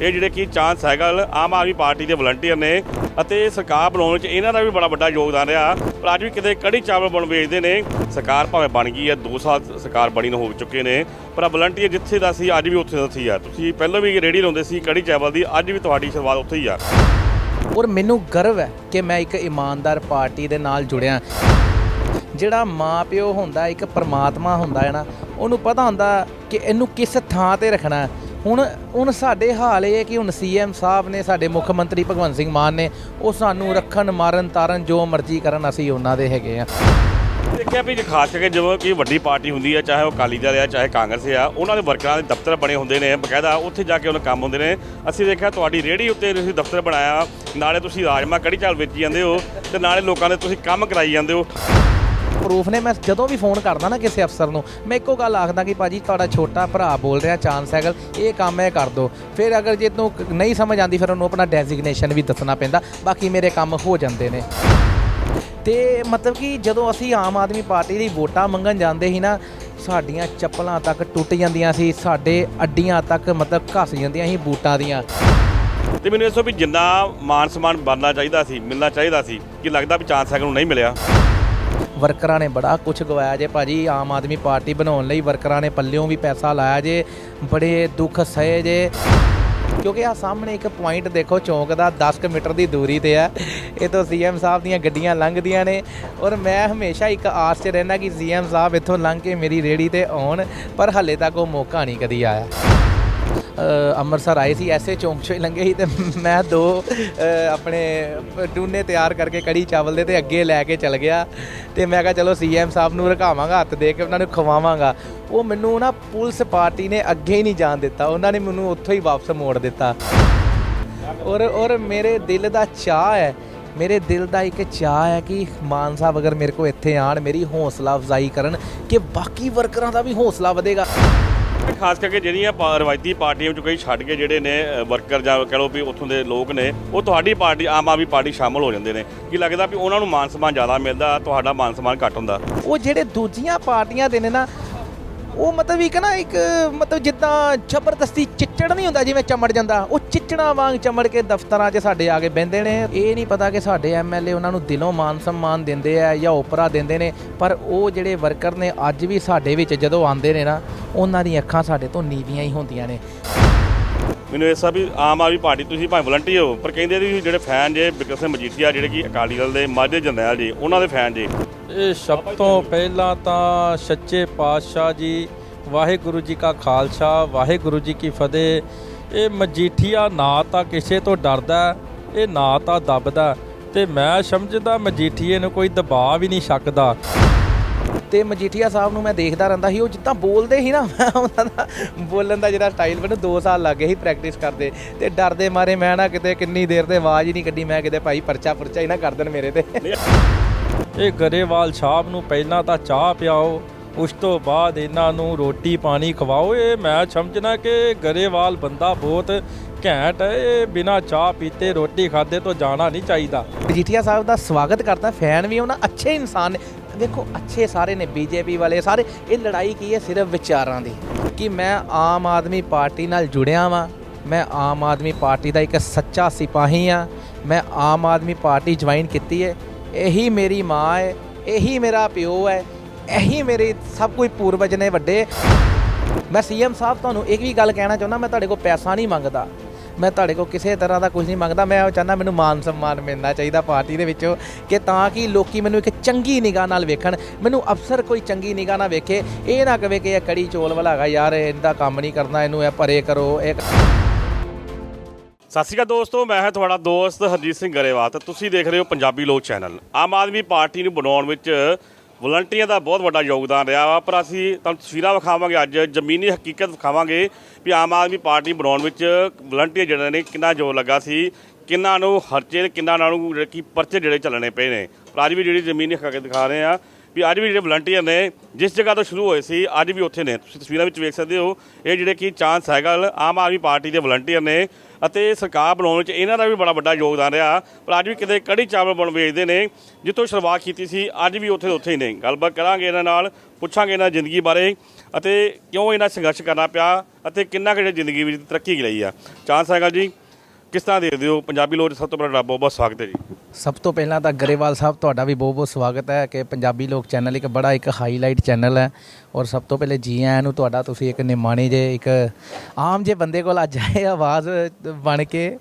ਇਹ ਜਿਹੜੇ ਕਿ ਚਾਂਦ ਸਾਈਕਲ ਆਮ ਆਦਮੀ ਪਾਰਟੀ ਦੇ ਵਲੰਟੀਅਰ ਨੇ ਅਤੇ ਸਰਕਾਰ ਬਣਾਉਣ ਵਿੱਚ ਇਹਨਾਂ ਦਾ ਵੀ ਬੜਾ ਵੱਡਾ ਯੋਗਦਾਨ ਰਿਹਾ। ਪਰ ਅੱਜ ਵੀ ਕਿਤੇ ਕੜੀ ਚਾਵਲ ਬਣ ਵੇਚਦੇ ਨੇ, ਸਰਕਾਰ ਭਾਵੇਂ ਬਣ ਗਈ ਹੈ 2 ਸਾਲ ਸਰਕਾਰ ਬਣੀ ਨੂੰ ਹੋ ਚੁੱਕੇ ਨੇ, ਪਰ ਵਲੰਟੀਅਰ ਜਿੱਥੇ ਦਾ ਸੀ, ਅੱਜ ਵੀ ਉੱਥੇ ਦਾ ਸੀ ਆ। ਤੁਸੀਂ ਪਹਿਲਾਂ ਵੀ ਰੇੜੀ ਲਾਉਂਦੇ ਸੀ, ਕੜੀ ਚਾਵਲ ਦੀ, ਅੱਜ ਵੀ ਤੁਹਾਡੀ ਸ਼ੁਰੂਆਤ ਉੱਥੇ ਹੀ ਆ। ਔਰ ਮੈਨੂੰ ਗਰਵ ਹੈ ਕਿ ਮੈਂ ਇੱਕ ਇਮਾਨਦਾਰ ਪਾਰਟੀ ਦੇ ਨਾਲ ਜੁੜਿਆ। ਜਿਹੜਾ ਮਾਂ ਪਿਓ ਹੁੰਦਾ, ਇੱਕ ਪਰਮਾਤਮਾ ਹੁੰਦਾ ਹੈ ਨਾ, ਉਹਨੂੰ ਪਤਾ ਹੁੰਦਾ ਕਿ ਇਹਨੂੰ ਕਿਸ ਥਾਂ ਤੇ ਰੱਖਣਾ ਹੁਣ ਹੁਣ ਸਾਡੇ ਹਾਲ ਇਹ ਹੈ ਕਿ ਹੁਣ ਸੀਐਮ ਸਾਹਿਬ ਨੇ, ਸਾਡੇ ਮੁੱਖ ਮੰਤਰੀ ਭਗਵੰਤ ਸਿੰਘ ਮਾਨ ਨੇ, ਉਹ ਸਾਨੂੰ ਰੱਖਣ, ਮਾਰਨ, ਤਾਰਨ ਜੋ ਮਰਜ਼ੀ ਕਰਨ, ਅਸੀਂ ਉਹਨਾਂ ਦੇ ਹੈਗੇ ਆ ਦੇਖਿਆ ਵੀ ਜੇ ਖਾਸ ਕਰਕੇ ਜਦੋਂ ਕਿ ਵੱਡੀ ਪਾਰਟੀ ਹੁੰਦੀ ਹੈ ਚਾਹੇ ਉਹ ਅਕਾਲੀ ਦਲ ਆ, ਚਾਹੇ ਕਾਂਗਰਸ ਆ, ਉਹਨਾਂ ਦੇ ਵਰਕਰਾਂ ਦੇ ਦਫ਼ਤਰ ਬਣੇ ਹੁੰਦੇ ਨੇ, ਬਕਾਇਦਾ ਉੱਥੇ ਜਾ ਕੇ ਉਹਨਾਂ ਕੰਮ ਹੁੰਦੇ ਨੇ। ਅਸੀਂ ਦੇਖਿਆ ਤੁਹਾਡੀ ਰੇਹੜੀ ਉੱਤੇ ਤੁਸੀਂ ਦਫ਼ਤਰ ਬਣਾਇਆ, ਨਾਲੇ ਤੁਸੀਂ ਰਾਜਮਾ ਕੜੀ ਚਾਲ ਵੇਚੀ ਜਾਂਦੇ ਹੋ, ਤੇ ਨਾਲੇ ਲੋਕਾਂ ਦੇ ਤੁਸੀਂ ਕੰਮ ਕਰਾਈ ਜਾਂਦੇ ਹੋ। ਪ੍ਰੂਫ ਨੇ। ਮੈਂ ਜਦੋਂ ਵੀ ਫੋਨ ਕਰਦਾ ਨਾ ਕਿਸੇ ਅਫਸਰ ਨੂੰ, ਮੈਂ ਇੱਕੋ ਗੱਲ ਆਖਦਾ ਕਿ ਭਾਜੀ ਤੁਹਾਡਾ ਛੋਟਾ ਭਰਾ ਬੋਲ ਰਿਹਾ ਚਾਂਦ ਸਾਈਕਲ ਇਹ ਕੰਮ ਇਹ ਕਰ ਦਿਓ ਫਿਰ ਅਗਰ ਜੇ ਤੂੰ ਨਹੀਂ ਸਮਝ ਆਂਦੀ ਫਿਰ ਉਹਨੂੰ ਆਪਣਾ ਡੈਜ਼ਿਗਨੇਸ਼ਨ ਵੀ ਦੱਸਣਾ ਪੈਂਦਾ। ਬਾਕੀ ਮੇਰੇ ਕੰਮ ਹੋ ਜਾਂਦੇ ਨੇ। ਤੇ ਮਤਲਬ ਕਿ ਜਦੋਂ ਅਸੀਂ ਆਮ ਆਦਮੀ ਪਾਰਟੀ ਦੀ ਵੋਟਾਂ ਮੰਗਣ ਜਾਂਦੇ ਸੀ ਨਾ, ਸਾਡੀਆਂ ਚੱਪਲਾਂ ਤੱਕ ਟੁੱਟ ਜਾਂਦੀਆਂ ਸੀ, ਸਾਡੇ ਅੱਡੀਆਂ ਤੱਕ ਮਤਲਬ ਘਸ ਜਾਂਦੀਆਂ ਸੀ ਬੂਟਾਂ ਦੀਆਂ। ਤੇ ਮੈਨੂੰ ਦੱਸੋ ਵੀ ਜਿੰਨਾ ਮਾਨ ਸਨਮਾਨ ਬਣਨਾ ਚਾਹੀਦਾ ਸੀ, ਮਿਲਣਾ ਚਾਹੀਦਾ ਸੀ, ਕਿ ਲੱਗਦਾ ਵੀ ਚਾਂਦ ਸਾਈਕਲ ਨੂੰ ਨਹੀਂ ਮਿਲਿਆ। ਵਰਕਰਾਂ ਨੇ ਬੜਾ ਕੁਝ ਗਵਾਇਆ ਜੇ ਭਾਜੀ, ਆਮ ਆਦਮੀ ਪਾਰਟੀ ਬਣਾਉਣ ਲਈ ਵਰਕਰਾਂ ਨੇ ਪੱਲਿਓਂ ਵੀ ਪੈਸਾ ਲਾਇਆ ਜੇ, ਬੜੇ ਦੁੱਖ ਸਹੇ ਜੇ। ਕਿਉਂਕਿ ਆ ਸਾਹਮਣੇ ਇੱਕ ਪੁਆਇੰਟ ਦੇਖੋ, ਚੌਂਕ ਦਾ 10 ਕੁ ਮੀਟਰ ਦੀ ਦੂਰੀ ਤੇ ਆ। ਇਹ ਤੋਂ ਸੀਐਮ ਸਾਹਿਬ ਦੀਆਂ ਗੱਡੀਆਂ ਲੰਘਦੀਆਂ ਨੇ। ਔਰ ਮੈਂ ਹਮੇਸ਼ਾ ਇੱਕ ਆਸ 'ਚ ਰਹਿਣਾ ਕਿ ਸੀਐਮ ਸਾਹਿਬ ਇੱਥੋਂ ਲੰਘ ਕੇ ਮੇਰੀ ਰੇੜੀ ਤੇ ਆਉਣ, ਪਰ ਹੱਲੇ ਤੱਕ ਉਹ ਮੌਕਾ ਨਹੀਂ ਕਦੀ ਆਇਆ। ਅੰਮ੍ਰਿਤਸਰ ਆਏ ਸੀ, ਐਸੇ ਚੌਂਕ ਚੋਂ ਹੀ ਲੰਘੇ ਸੀ ਤੇ ਮੈਂ ਦੋ ਆਪਣੇ ਡੂਨੇ ਤਿਆਰ ਕਰਕੇ ਕੜੀ ਚਾਵਲ ਦੇ ਤੇ ਅੱਗੇ ਲੈ ਕੇ ਚਲ ਗਿਆ। ਤੇ ਮੈਂ ਕਿਹਾ ਚਲੋ ਸੀਐਮ ਸਾਹਿਬ ਨੂੰ ਰਕਾਵਾਂਗਾ ਹੱਥ ਦੇ ਕੇ ਉਹਨਾਂ ਨੂੰ ਖਵਾਵਾਂਗਾ। ਉਹ ਮੈਨੂੰ ਨਾ ਪੁਲਿਸ ਪਾਰਟੀ ਨੇ ਅੱਗੇ ਹੀ ਨਹੀਂ ਜਾਣ ਦਿੱਤਾ, ਉਹਨਾਂ ਨੇ ਮੈਨੂੰ ਉੱਥੋਂ ਹੀ ਵਾਪਸ ਮੋੜ ਦਿੱਤਾ। ਔਰ ਔਰ ਮੇਰੇ ਦਿਲ ਦਾ ਚਾਹ ਹੈ, ਮੇਰੇ ਦਿਲ ਦਾ ਇੱਕ ਚਾਹ ਹੈ ਕਿ ਮਾਨ ਸਾਹਿਬ ਅਗਰ ਮੇਰੇ ਕੋ ਇੱਥੇ ਆਣ ਮੇਰੀ ਹੌਸਲਾ ਅਫਜ਼ਾਈ ਕਰਨ ਕਿ ਬਾਕੀ ਵਰਕਰਾਂ ਦਾ ਵੀ ਹੌਸਲਾ ਵਧੇਗਾ। ਖਾਸ ਕਰਕੇ ਜਿਹੜੀਆਂ ਪਾ- ਰਵਾਇਤੀ ਪਾਰਟੀਆਂ ਵਿੱਚ ਕਈ ਛੱਡ ਕੇ ਜਿਹੜੇ ਨੇ ਵਰਕਰ ਜਾਂ ਕਹਿ ਲਓ ਵੀ ਉੱਥੋਂ ਦੇ ਲੋਕ ਨੇ, ਉਹ ਤੁਹਾਡੀ ਪਾਰਟੀ, ਆਮ ਆਦਮੀ ਪਾਰਟੀ ਸ਼ਾਮਲ ਹੋ ਜਾਂਦੇ ਨੇ। ਕੀ ਲੱਗਦਾ ਵੀ ਉਹਨਾਂ ਨੂੰ ਮਾਨ ਸਨਮਾਨ ਜ਼ਿਆਦਾ ਮਿਲਦਾ, ਤੁਹਾਡਾ ਮਾਨ ਸਨਮਾਨ ਘੱਟ ਹੁੰਦਾ? ਉਹ ਜਿਹੜੇ ਦੂਜੀਆਂ ਪਾਰਟੀਆਂ ਦੇ ਨੇ ਨਾ ਉਹ ਮਤਲਬ ਇੱਕ ਨਾ ਇੱਕ, ਮਤਲਬ ਜਿੱਦਾਂ ਜ਼ਬਰਦਸਤੀ ਚਿੱਚੜ ਨਹੀਂ ਹੁੰਦਾ ਜਿਵੇਂ ਚਮੜ ਜਾਂਦਾ, ਉਹ ਚਿੱਚੜਾਂ ਵਾਂਗ ਚਮੜ ਕੇ ਦਫ਼ਤਰਾਂ 'ਚ ਸਾਡੇ ਆ ਕੇ ਬਹਿੰਦੇ ਨੇ। ਇਹ ਨਹੀਂ ਪਤਾ ਕਿ ਸਾਡੇ ਐਮਐਲਏ ਉਹਨਾਂ ਨੂੰ ਦਿਲੋਂ ਮਾਨ ਸਨਮਾਨ ਦਿੰਦੇ ਆ ਜਾਂ ਉਪਰਾ ਦਿੰਦੇ ਨੇ, ਪਰ ਉਹ ਜਿਹੜੇ ਵਰਕਰ ਨੇ ਅੱਜ ਵੀ ਸਾਡੇ ਵਿੱਚ ਜਦੋਂ ਆਉਂਦੇ ਨੇ ਨਾ, ਉਹਨਾਂ ਦੀਆਂ ਅੱਖਾਂ ਸਾਡੇ ਤੋਂ ਨੀਵੀਆਂ ਹੀ ਹੁੰਦੀਆਂ ਨੇ। ਮੈਨੂੰ ਇਸ ਸਭ ਵੀ ਆਮ ਆਦਮੀ ਪਾਰਟੀ ਤੁਸੀਂ ਭਾਵੇਂ ਵਲੰਟੀਅਰ ਹੋ, ਪਰ ਕਹਿੰਦੇ ਵੀ ਜਿਹੜੇ ਫੈਨ ਜੇ ਬਿਕਰਮ ਸਿੰਘ ਮਜੀਠੀਆ, ਜਿਹੜੇ ਕਿ ਅਕਾਲੀ ਦਲ ਦੇ ਮਾਝੇ ਜਰਨੈਲ ਜੀ, ਉਹਨਾਂ ਦੇ ਫੈਨ ਜੀ। ਇਹ ਸਭ ਤੋਂ ਪਹਿਲਾਂ ਤਾਂ ਸੱਚੇ ਪਾਤਸ਼ਾਹ ਜੀ, ਵਾਹਿਗੁਰੂ ਜੀ ਕਾ ਖਾਲਸਾ, ਵਾਹਿਗੁਰੂ ਜੀ ਕੀ ਫਤਿਹ। ਇਹ ਮਜੀਠੀਆ ਨਾ ਤਾਂ ਕਿਸੇ ਤੋਂ ਡਰਦਾ, ਇਹ ਨਾ ਤਾਂ ਦੱਬਦਾ ਤੇ ਮੈਂ ਸਮਝਦਾ ਮਜੀਠੀਏ ਨੂੰ ਕੋਈ ਦਬਾਅ ਵੀ ਨਹੀਂ ਸਕਦਾ। ਤੇ ਮਜੀਠੀਆ ਸਾਹਿਬ ਨੂੰ ਮੈਂ ਦੇਖਦਾ ਰਹਿੰਦਾ ਸੀ, ਉਹ ਜਿੱਦਾਂ ਬੋਲਦੇ ਸੀ ਨਾ, ਮੈਂ ਉਹਨਾਂ ਦਾ ਬੋਲਣ ਦਾ ਜਿਹੜਾ ਸਟਾਈਲ ਮੈਨੂੰ 2 ਸਾਲ ਲੱਗ ਗਏ ਸੀ ਪ੍ਰੈਕਟਿਸ ਕਰਦੇ ਤੇ ਡਰਦੇ ਮਾਰੇ ਮੈਂ ਨਾ ਕਿਤੇ ਕਿੰਨੀ ਦੇਰ ਤੇ ਆਵਾਜ਼ ਹੀ ਨਹੀਂ ਕੱਢੀ, ਮੈਂ ਕਿਤੇ ਭਾਈ ਪਰਚਾ ਪੁਰਚਾ ਹੀ ਨਾ ਕਰ ਦੇਣ ਮੇਰੇ ਤੇ। ਇਹ ਗਰੇਵਾਲ ਸਾਹਿਬ ਨੂੰ ਪਹਿਲਾਂ ਤਾਂ ਚਾਹ ਪਿਆਓ, ਉਸ ਤੋਂ ਬਾਅਦ ਇਹਨਾਂ ਨੂੰ ਰੋਟੀ ਪਾਣੀ ਖਵਾਓ। ਇਹ ਮੈਂ ਸਮਝਣਾ ਕਿ ਗਰੇਵਾਲ ਬੰਦਾ ਬਹੁਤ ਘੈਂਟ ਹੈ, ਇਹ ਬਿਨਾ ਚਾਹ ਪੀਤੇ ਰੋਟੀ ਖਾਦੇ ਤੋਂ ਜਾਣਾ ਨਹੀਂ ਚਾਹੀਦਾ। ਮਜੀਠੀਆ ਸਾਹਿਬ ਦਾ ਸਵਾਗਤ ਕਰਦਾ, ਫੈਨ ਵੀ ਉਹਨਾਂ ਅੱਛੇ ਇਨਸਾਨ ਨੇ। ਦੇਖੋ, ਅੱਛੇ ਸਾਰੇ ਨੇ, ਬੀਜੇਪੀ ਵਾਲੇ ਸਾਰੇ, ਇਹ ਲੜਾਈ ਕੀ ਹੈ ਸਿਰਫ ਵਿਚਾਰਾਂ ਦੀ। ਕਿ ਮੈਂ ਆਮ ਆਦਮੀ ਪਾਰਟੀ ਨਾਲ ਜੁੜਿਆ ਵਾਂ, ਮੈਂ ਆਮ ਆਦਮੀ ਪਾਰਟੀ ਦਾ ਇੱਕ ਸੱਚਾ ਸਿਪਾਹੀ ਆ ਮੈਂ ਆਮ ਆਦਮੀ ਪਾਰਟੀ ਜੁਆਇਨ ਕੀਤੀ ਹੈ ਇਹੀ ਮੇਰੀ ਮਾਂ ਹੈ, ਇਹੀ ਮੇਰਾ ਪਿਓ ਹੈ, ਇਹੀ ਮੇਰੇ ਸਭ ਕੁਝ ਪੂਰਵਜ ਨੇ ਵੱਡੇ। ਮੈਂ ਸੀਐਮ ਸਾਹਿਬ ਤੁਹਾਨੂੰ ਇੱਕ ਵੀ ਗੱਲ ਕਹਿਣਾ ਚਾਹੁੰਦਾ, ਮੈਂ ਤੁਹਾਡੇ ਕੋਲ ਪੈਸਾ ਨਹੀਂ ਮੰਗਦਾ। ਮੈਂ ਤੁਹਾਡੇ ਕੋਲ ਕਿਸੇ ਤਰ੍ਹਾਂ ਦਾ ਕੁਝ ਨਹੀਂ ਮੰਗਦਾ, ਮੈਂ ਉਹ ਚਾਹੁੰਦਾ ਮੈਨੂੰ ਮਾਨ ਸਨਮਾਨ ਮਿਲਣਾ ਚਾਹੀਦਾ ਪਾਰਟੀ ਦੇ ਵਿੱਚੋਂ, ਕਿ ਤਾਂ ਕਿ ਲੋਕੀ ਮੈਨੂੰ ਇੱਕ ਚੰਗੀ ਨਿਗਾਹ ਨਾਲ ਵੇਖਣ। ਮੈਨੂੰ ਅਫਸਰ ਕੋਈ ਚੰਗੀ ਨਿਗਾਹ ਨਾਲ ਵੇਖੇ, ਇਹ ਨਾ ਕਵੇ ਕਿ ਇਹ ਕੜੀ ਚੋਲ ਵਾਲਾ ਹੈਗਾ, ਯਾਰ ਇਹਦਾ ਕੰਮ ਨਹੀਂ ਕਰਨਾ, ਇਹਨੂੰ ਇਹ ਪਰੇ ਕਰੋ, ਇਹ ਸਤਿ ਸ਼੍ਰੀ ਅਕਾਲ ਦੋਸਤੋ, ਮੈਂ ਹਾਂ ਤੁਹਾਡਾ ਦੋਸਤ ਹਰਜੀਤ ਸਿੰਘ ਗਰੇਵਾਲ ਤੇ ਤੁਸੀਂ ਦੇਖ ਰਹੇ ਹੋ ਪੰਜਾਬੀ ਲੋਕ ਚੈਨਲ। ਆਮ ਆਦਮੀ ਪਾਰਟੀ ਨੂੰ ਬਣਾਉਣ ਵਿੱਚ ਵਲੰਟੀਅਰ ਦਾ ਬਹੁਤ ਵੱਡਾ ਯੋਗਦਾਨ ਰਿਹਾ ਵਾ, ਪਰ ਅਸੀਂ ਤੁਹਾਨੂੰ ਤਸਵੀਰਾਂ ਵਿਖਾਵਾਂਗੇ ਅੱਜ, ਜ਼ਮੀਨੀ ਹਕੀਕਤ ਵਿਖਾਵਾਂਗੇ ਵੀ ਆਮ ਆਦਮੀ ਪਾਰਟੀ ਬਣਾਉਣ ਵਿੱਚ ਵਲੰਟੀਅਰ ਜਿਹੜੇ ਨੇ ਕਿੰਨਾ ਜ਼ੋਰ ਲੱਗਾ ਸੀ, ਕਿੰਨਾ ਨੂੰ ਖਰਚੇ ਕਿੰਨਾ ਨਾਲ ਨੂੰ ਜਿਹੜੇ ਕਿ ਪਰਚੇ ਜਿਹੜੇ ਚੱਲਣੇ ਪਏ ਨੇ। ਪਰ ਅੱਜ ਵੀ ਜਿਹੜੀ ਜ਼ਮੀਨੀ ਹਕੀਕਤ ਦਿਖਾ ਰਹੇ ਆ ਵੀ ਅੱਜ ਵੀ ਜਿਹੜੇ ਵਲੰਟੀਅਰ ਨੇ, ਜਿਸ ਜਗ੍ਹਾ ਤੋਂ ਸ਼ੁਰੂ ਹੋਏ ਸੀ, ਅੱਜ ਵੀ ਉੱਥੇ ਨੇ। ਤੁਸੀਂ ਤਸਵੀਰਾਂ ਵਿੱਚ ਵੇਖ ਸਕਦੇ ਹੋ, ਇਹ ਜਿਹੜੇ ਕਿ chance cycle Aam Aadmi party ਦੇ ਵਲੰਟੀਅਰ ਨੇ। ਅਤੇ ਸਰਕਾਰ ਬਣਾਉਣ ਵਿੱਚ ਇਹਨਾਂ ਦਾ ਵੀ ਬੜਾ ਵੱਡਾ ਯੋਗਦਾਨ ਰਿਹਾ। ਪਰ ਅੱਜ ਵੀ ਕਿਤੇ ਕੜੀ ਚਾਵਲ ਬਣ ਵੇਚਦੇ ਨੇ, ਜਿੱਥੋਂ ਸ਼ੁਰੂਆਤ ਕੀਤੀ ਸੀ, ਅੱਜ ਵੀ ਉੱਥੇ ਉੱਥੇ ਹੀ ਨੇ। ਗੱਲਬਾਤ ਕਰਾਂਗੇ ਇਹਨਾਂ ਨਾਲ, ਪੁੱਛਾਂਗੇ ਇਹਨਾਂ ਜ਼ਿੰਦਗੀ ਬਾਰੇ ਅਤੇ ਕਿਉਂ ਇਹਨਾਂ ਸੰਘਰਸ਼ ਕਰਨਾ ਪਿਆ ਅਤੇ ਕਿੰਨਾ ਕੁ ਜ਼ਿੰਦਗੀ ਵਿੱਚ ਤਰੱਕੀ ਲਈ ਆ। ਚਾਂਦ ਸਾਈਕਲ ਜੀ, ਕਿਸ ਤਰ੍ਹਾਂ ਦੇਖਦੇ ਹੋ? ਪੰਜਾਬੀ ਲੋਕ ਸਭ ਤੋਂ ਪਹਿਲਾਂ ਬਹੁਤ ਬਹੁਤ ਸਵਾਗਤ ਹੈ ਜੀ। ਸਭ ਤੋਂ ਪਹਿਲਾਂ ਤਾਂ ਗਰੇਵਾਲ ਸਾਹਿਬ, ਤੁਹਾਡਾ ਵੀ ਬਹੁਤ ਬਹੁਤ ਸਵਾਗਤ ਹੈ ਕਿ ਪੰਜਾਬੀ ਲੋਕ ਚੈਨਲ ਇੱਕ ਬੜਾ ਇੱਕ ਹਾਈਲਾਈਟ ਚੈਨਲ ਹੈ। ਔਰ ਸਭ ਤੋਂ ਪਹਿਲੇ ਜੀ ਆਇਆਂ ਨੂੰ ਤੁਹਾਡਾ ਤੁਸੀਂ ਇੱਕ ਨਿਮਾਣੇ ਜੇ ਇੱਕ ਆਮ ਜੇ ਬੰਦੇ ਕੋਲ ਅੱਜ ਆਏ ਆਵਾਜ਼ ਬਣ ਕੇ।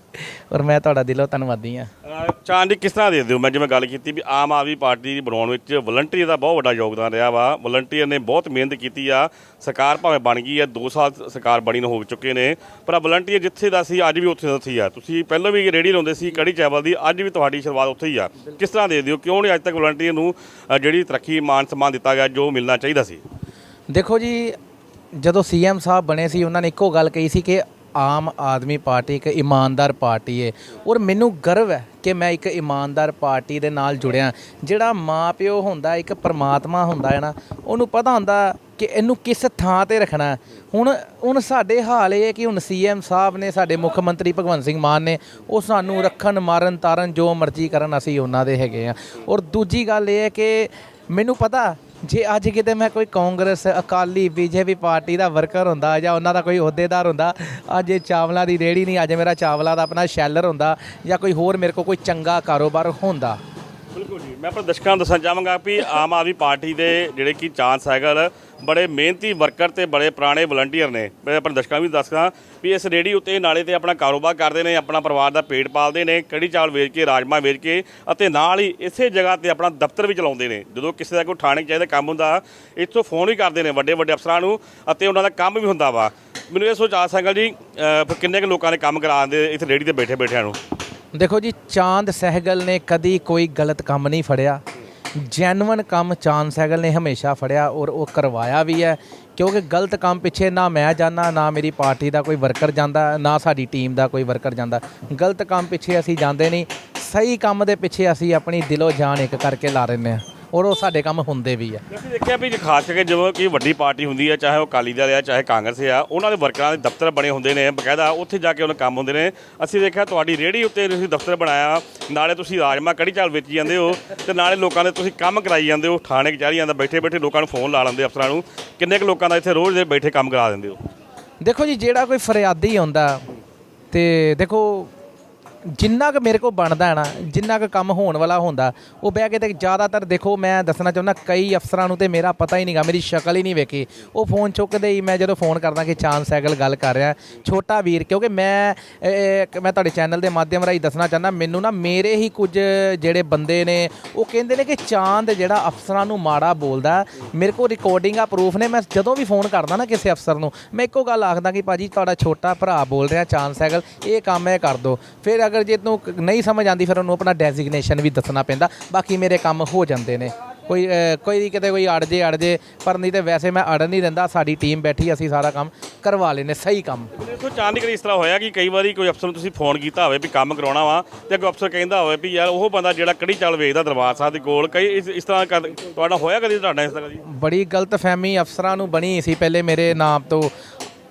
ਔਰ ਮੈਂ ਤੁਹਾਡਾ ਦਿਲੋਂ ਧੰਨਵਾਦੀ ਹਾਂ। ਅਹ ਜੀ ਕਿਸ ਤਰ੍ਹਾਂ ਦੇ ਦਿਓ? ਮੈਂ ਜਿਵੇਂ ਗੱਲ ਕੀਤੀ ਵੀ ਆਮ ਆਦਮੀ ਪਾਰਟੀ ਦੀ ਬਣਾਉਣ ਵਿੱਚ ਵਲੰਟੀਅਰ ਦਾ ਬਹੁਤ ਵੱਡਾ ਯੋਗਦਾਨ ਰਿਹਾ ਵਾ। ਵਲੰਟੀਅਰ ਨੇ ਬਹੁਤ ਮਿਹਨਤ ਕੀਤੀ ਆ। ਸਰਕਾਰ ਭਾਵੇਂ ਬਣ ਗਈ ਆ 2 ਸਾਲ ਸਰਕਾਰ ਬਣੀ ਨੂੰ ਹੋ ਚੁੱਕੇ ਨੇ। ਪਰ ਵਲੰਟੀਅਰ ਜਿੱਥੇ ਦਾ ਸੀ, ਅੱਜ ਵੀ ਉੱਥੇ ਦਾ ਸੀ ਆ। ਤੁਸੀਂ ਪਹਿਲਾਂ ਵੀ ਰੇੜੀ ਲਾਉਂਦੇ ਸੀ, ਕੜੀ ਚਾਵਲ ਦੀ, ਅੱਜ ਵੀ ਤੁਹਾਡੀ ਸ਼ੁਰੂਆਤ ਉੱਥੇ ਹੀ ਆ। ਕਿਸ ਤਰ੍ਹਾਂ ਦੇ ਦਿਓ? ਕਿਉਂ ਨਹੀਂ ਅੱਜ ਤੱਕ ਵਲੰਟੀਅਰ ਨੂੰ ਜਿਹੜੀ ਤਰੱਕੀ, ਮਾਨ ਸਨਮਾਨ ਦਿੱਤਾ ਗਿਆ, ਜੋ ਮਿਲਣਾ ਚਾਹੀਦਾ ਸੀ? ਦੇਖੋ ਜੀ, ਜਦੋਂ ਸੀਐਮ ਸਾਹਿਬ ਬਣੇ ਸੀ, ਉਹਨਾਂ ਨੇ ਇੱਕੋ ਗੱਲ ਕਹੀ ਸੀ ਕਿ ਆਮ ਆਦਮੀ ਪਾਰਟੀ ਇੱਕ ਇਮਾਨਦਾਰ ਪਾਰਟੀ ਹੈ ਔਰ ਮੈਨੂੰ ਗਰਵ ਹੈ ਕਿ ਮੈਂ ਇੱਕ ਇਮਾਨਦਾਰ ਪਾਰਟੀ ਦੇ ਨਾਲ ਜੁੜਿਆ। ਜਿਹੜਾ ਮਾਪਿਓ ਹੁੰਦਾ, ਇੱਕ ਪਰਮਾਤਮਾ ਹੁੰਦਾ ਹੈ ਨਾ, ਉਹਨੂੰ ਪਤਾ ਹੁੰਦਾ ਕਿ ਇਹਨੂੰ ਕਿਸ ਥਾਂ ਤੇ ਰੱਖਣਾ ਹੁਣ ਹੁਣ ਸਾਡੇ ਹਾਲ ਇਹ ਹੈ ਕਿ ਹੁਣ ਸੀਐਮ ਸਾਹਿਬ ਨੇ, ਸਾਡੇ ਮੁੱਖ ਮੰਤਰੀ ਭਗਵੰਤ ਸਿੰਘ ਮਾਨ ਨੇ, ਉਹ ਸਾਨੂੰ ਰੱਖਣ, ਮਾਰਨ, ਤਾਰਨ ਜੋ ਮਰਜ਼ੀ ਕਰਨ ਅਸੀਂ ਉਹਨਾਂ ਦੇ ਹੈਗੇ ਆ। ਔਰ ਦੂਜੀ ਗੱਲ ਇਹ ਹੈ ਕਿ ਮੈਨੂੰ ਪਤਾ ਜੇ ਅੱਜ ਕਿਤੇ ਮੈਂ ਕੋਈ ਕਾਂਗਰਸ, ਅਕਾਲੀ, ਬੀਜੇਪੀ ਪਾਰਟੀ ਦਾ ਵਰਕਰ ਹੁੰਦਾ ਜਾਂ ਉਹਨਾਂ ਦਾ ਕੋਈ ਅਹੁਦੇਦਾਰ ਹੁੰਦਾ, ਅੱਜ ਇਹ ਚਾਵਲਾਂ ਦੀ ਰੇੜੀ ਨਹੀਂ, ਅੱਜ ਮੇਰਾ ਚਾਵਲਾਂ ਦਾ ਆਪਣਾ ਸ਼ੈਲਰ ਹੁੰਦਾ ਜਾਂ ਕੋਈ ਹੋਰ ਮੇਰੇ ਕੋਲ ਕੋਈ ਚੰਗਾ ਕਾਰੋਬਾਰ ਹੁੰਦਾ। ਬਿਲਕੁਲ ਜੀ। ਮੈਂ ਆਪਣੇ ਦਰਸ਼ਕਾਂ ਨੂੰ ਦੱਸਣਾ ਚਾਹਾਂਗਾ ਵੀ ਆਮ ਆਦਮੀ ਪਾਰਟੀ ਦੇ ਜਿਹੜੇ ਕਿ ਚਾਂਦ ਸਾਈਕਲ ਬੜੇ ਮਿਹਨਤੀ ਵਰਕਰ ਤੇ ਬੜੇ ਪੁਰਾਣੇ ਵਲੰਟੀਅਰ ਨੇ। ਮੈਂ ਆਪਣੇ ਦਰਸ਼ਕਾਂ ਨੂੰ ਵੀ ਦੱਸਦਾ ਵੀ ਇਸ ਰੇੜੀ ਉੱਤੇ ਨਾਲੇ ਤੇ ਆਪਣਾ ਕਾਰੋਬਾਰ ਕਰਦੇ ਨੇ, ਆਪਣਾ ਪਰਿਵਾਰ ਦਾ ਪੇਟ ਪਾਲਦੇ ਨੇ, ਕੜੀ ਚਾਵਲ ਵੇਚ ਕੇ, ਰਾਜਮਾ ਵੇਚ ਕੇ ਅਤੇ ਨਾਲ ਹੀ ਇਸੇ ਜਗ੍ਹਾ ਤੇ ਆਪਣਾ ਦਫ਼ਤਰ ਵੀ ਚਲਾਉਂਦੇ ਨੇ। ਜਦੋਂ ਕਿਸੇ ਦਾ ਕੋਈ ਥਾਣੇ ਚਾਹੀਦਾ ਕੰਮ ਹੁੰਦਾ, ਇੱਥੋਂ ਫੋਨ ਵੀ ਕਰਦੇ ਨੇ ਵੱਡੇ ਵੱਡੇ ਅਫਸਰਾਂ ਨੂੰ ਅਤੇ ਉਹਨਾਂ ਦਾ ਕੰਮ ਵੀ ਹੁੰਦਾ ਵਾ। ਮੈਨੂੰ ਇਹ ਸੋਚ ਆ ਸਾਈਕਲ ਜੀ ਕਿੰਨੇ ਕੁ ਲੋਕਾਂ ਨੇ ਕੰਮ ਕਰਾ ਦਿੰਦੇ ਇੱਥੇ ਰੇੜੀ ਤੇ ਬੈਠੇ ਬੈਠਿਆਂ ਨੂੰ? ਦੇਖੋ ਜੀ, ਚਾਂਦ ਸਹਿਗਲ ਨੇ ਕਦੀ ਕੋਈ ਗਲਤ ਕੰਮ ਨਹੀਂ ਫੜਿਆ। ਜੈਨੂਇਨ ਕੰਮ ਚਾਂਦ ਸਹਿਗਲ ਨੇ ਹਮੇਸ਼ਾ ਫੜਿਆ ਔਰ ਉਹ ਕਰਵਾਇਆ ਵੀ ਹੈ। ਕਿਉਂਕਿ ਗਲਤ ਕੰਮ ਪਿੱਛੇ ਨਾ ਮੈਂ ਜਾਣਾ ਨਾ ਮੇਰੀ ਪਾਰਟੀ ਦਾ ਕੋਈ ਵਰਕਰ ਜਾਂਦਾ, ਨਾ ਸਾਡੀ ਟੀਮ ਦਾ ਕੋਈ ਵਰਕਰ ਜਾਂਦਾ। ਗਲਤ ਕੰਮ ਪਿੱਛੇ ਅਸੀਂ ਜਾਂਦੇ ਨਹੀਂ। ਸਹੀ ਕੰਮ ਦੇ ਪਿੱਛੇ ਅਸੀਂ ਆਪਣੀ ਦਿਲੋਂ ਜਾਨ ਇੱਕ ਕਰਕੇ ਲਾ ਰਹਿੰਦੇ ਹਾਂ। ਔਰ ਉਹ ਸਾਡੇ ਕੰਮ ਹੁੰਦੇ ਵੀ ਆ। ਅਸੀਂ ਦੇਖਿਆ ਵੀ ਖਾਸ ਕਰਕੇ ਜਦੋਂ ਕਿ ਵੱਡੀ ਪਾਰਟੀ ਹੁੰਦੀ ਹੈ ਚਾਹੇ ਉਹ ਅਕਾਲੀ ਦਲ ਆ ਚਾਹੇ ਕਾਂਗਰਸ ਆ ਉਹਨਾਂ ਦੇ ਵਰਕਰਾਂ ਦੇ ਦਫ਼ਤਰ ਬਣੇ ਹੁੰਦੇ ਨੇ ਬਕਾਇਦਾ ਉੱਥੇ ਜਾ ਕੇ ਉਹਨਾਂ ਕੰਮ ਹੁੰਦੇ ਨੇ। ਅਸੀਂ ਦੇਖਿਆ ਤੁਹਾਡੀ ਰੇਹੜੀ ਉੱਤੇ ਤੁਸੀਂ ਦਫ਼ਤਰ ਬਣਾਇਆ ਨਾਲੇ ਤੁਸੀਂ ਰਾਜਮਾ ਕੜੀ ਚਾਵਲ ਵੇਚੀ ਜਾਂਦੇ ਹੋ ਤੇ ਨਾਲੇ ਲੋਕਾਂ ਦੇ ਤੁਸੀਂ ਕੰਮ ਕਰਾਈ ਜਾਂਦੇ ਹੋ ਥਾਣੇ ਕਚਹਿਰੀਆਂ ਦਾ ਬੈਠੇ ਬੈਠੇ ਲੋਕਾਂ ਨੂੰ ਫੋਨ ਲਾ ਲੈਂਦੇ ਅਫਸਰਾਂ ਨੂੰ ਕਿੰਨੇ ਕੁ ਲੋਕਾਂ ਦਾ ਇੱਥੇ ਰੋਜ਼ ਦੇ ਬੈਠੇ ਕੰਮ ਕਰਾ ਦਿੰਦੇ ਹੋ? ਦੇਖੋ ਜੀ ਜਿਹੜਾ ਕੋਈ ਫਰਿਆਦੀ ਹੁੰਦਾ ਤੇ ਦੇਖੋ ਜਿੰਨਾ ਕੁ ਮੇਰੇ ਕੋਲ ਬਣਦਾ ਹੈ ਨਾ, ਜਿੰਨਾ ਕੁ ਕੰਮ ਹੋਣ ਵਾਲਾ ਹੁੰਦਾ, ਉਹ ਬਹਿ ਕੇ ਤੇ ਜ਼ਿਆਦਾਤਰ ਦੇਖੋ, ਮੈਂ ਦੱਸਣਾ ਚਾਹੁੰਦਾ, ਕਈ ਅਫਸਰਾਂ ਨੂੰ ਤੇ ਮੇਰਾ ਪਤਾ ਹੀ ਨਹੀਂਗਾ, ਮੇਰੀ ਸ਼ਕਲ ਹੀ ਨਹੀਂ ਵੇਖੀ। ਉਹ ਫੋਨ ਚੁੱਕਦੇ ਹੀ ਮੈਂ ਜਦੋਂ ਫੋਨ ਕਰਦਾ ਕਿ ਚਾਂਦ ਸਾਈਕਲ ਗੱਲ ਕਰ ਰਿਹਾ, ਛੋਟਾ ਵੀਰ, ਕਿਉਂਕਿ ਮੈਂ ਮੈਂ ਤੁਹਾਡੇ ਚੈਨਲ ਦੇ ਮਾਧਿਅਮ ਰਾਹੀਂ ਦੱਸਣਾ ਚਾਹੁੰਦਾ, ਮੈਨੂੰ ਨਾ ਮੇਰੇ ਹੀ ਕੁਝ ਜਿਹੜੇ ਬੰਦੇ ਨੇ, ਉਹ ਕਹਿੰਦੇ ਨੇ ਕਿ ਚਾਂਦ ਜਿਹੜਾ ਅਫਸਰਾਂ ਨੂੰ ਮਾੜਾ ਬੋਲਦਾ, ਮੇਰੇ ਕੋਲ ਰਿਕਾਰਡਿੰਗਾਂ ਪ੍ਰੂਫ ਨੇ, ਮੈਂ ਜਦੋਂ ਵੀ ਫੋਨ ਕਰਦਾ ਨਾ ਕਿਸੇ ਅਫਸਰ ਨੂੰ, ਮੈਂ ਇੱਕੋ ਗੱਲ ਆਖਦਾ ਕਿ ਭਾਜੀ ਤੁਹਾਡਾ ਛੋਟਾ ਭਰਾ ਬੋਲ ਰਿਹਾ ਚਾਂਦ ਸਾਈਕਲ, ਇਹ ਕੰਮ ਇਹ ਕਰ ਦੋ। ਫਿਰ ਅਗਰ ਜੇ ਤੂੰ ਨਹੀਂ ਸਮਝ ਆਂਦੀ ਫਿਰ ਉਹਨੂੰ ਆਪਣਾ ਡੈਜ਼ਿਗਨੇਸ਼ਨ ਵੀ ਦੱਸਣਾ ਪੈਂਦਾ। ਬਾਕੀ ਮੇਰੇ ਕੰਮ ਹੋ ਜਾਂਦੇ ਨੇ। ਕੋਈ ਕੋਈ ਕਿਤੇ ਕੋਈ ਅੜ ਜੇ ਅੜ ਜੇ ਪਰ ਨਹੀਂ ਤੇ ਵੈਸੇ ਮੈਂ ਅੜ ਨਹੀਂ ਦਿੰਦਾ। ਸਾਡੀ ਟੀਮ ਬੈਠੀ ਅਸੀਂ ਸਾਰਾ ਕੰਮ ਕਰਵਾ ਲੈਨੇ ਸਹੀ ਕੰਮ। ਦੇਖੋ ਚਾਂਦ ਕਦੀ ਇਸ ਤਰ੍ਹਾਂ ਹੋਇਆ ਕਿ ਕਈ ਵਾਰੀ ਕੋਈ ਅਫਸਰ ਨੂੰ ਤੁਸੀਂ ਫੋਨ ਕੀਤਾ ਹੋਵੇ ਵੀ ਕੰਮ ਕਰਾਉਣਾ ਵਾ ਤੇ ਅੱਗੋਂ ਅਫਸਰ ਕਹਿੰਦਾ ਹੋਵੇ ਵੀ ਯਾਰ ਉਹ ਬੰਦਾ ਜਿਹੜਾ ਕੜੀ ਚਾਵਲ ਵੇਚਦਾ ਦਰਬਾਰ ਸਾਹਿਬ ਦੇ ਕੋਲ ਕਈ ਇਸ ਇਸ ਤਰ੍ਹਾਂ ਕਰ- ਤੁਹਾਡਾ ਹੋਇਆ ਕਦੀ ਤੁਹਾਡਾ ਇਸ ਤਰ੍ਹਾਂ ਜੀ ਬੜੀ ਗਲਤਫਹਿਮੀ ਅਫਸਰਾਂ ਨੂੰ ਬਣੀ ਸੀ। ਪਹਿਲੇ ਮੇਰੇ ਨਾਮ ਤੋਂ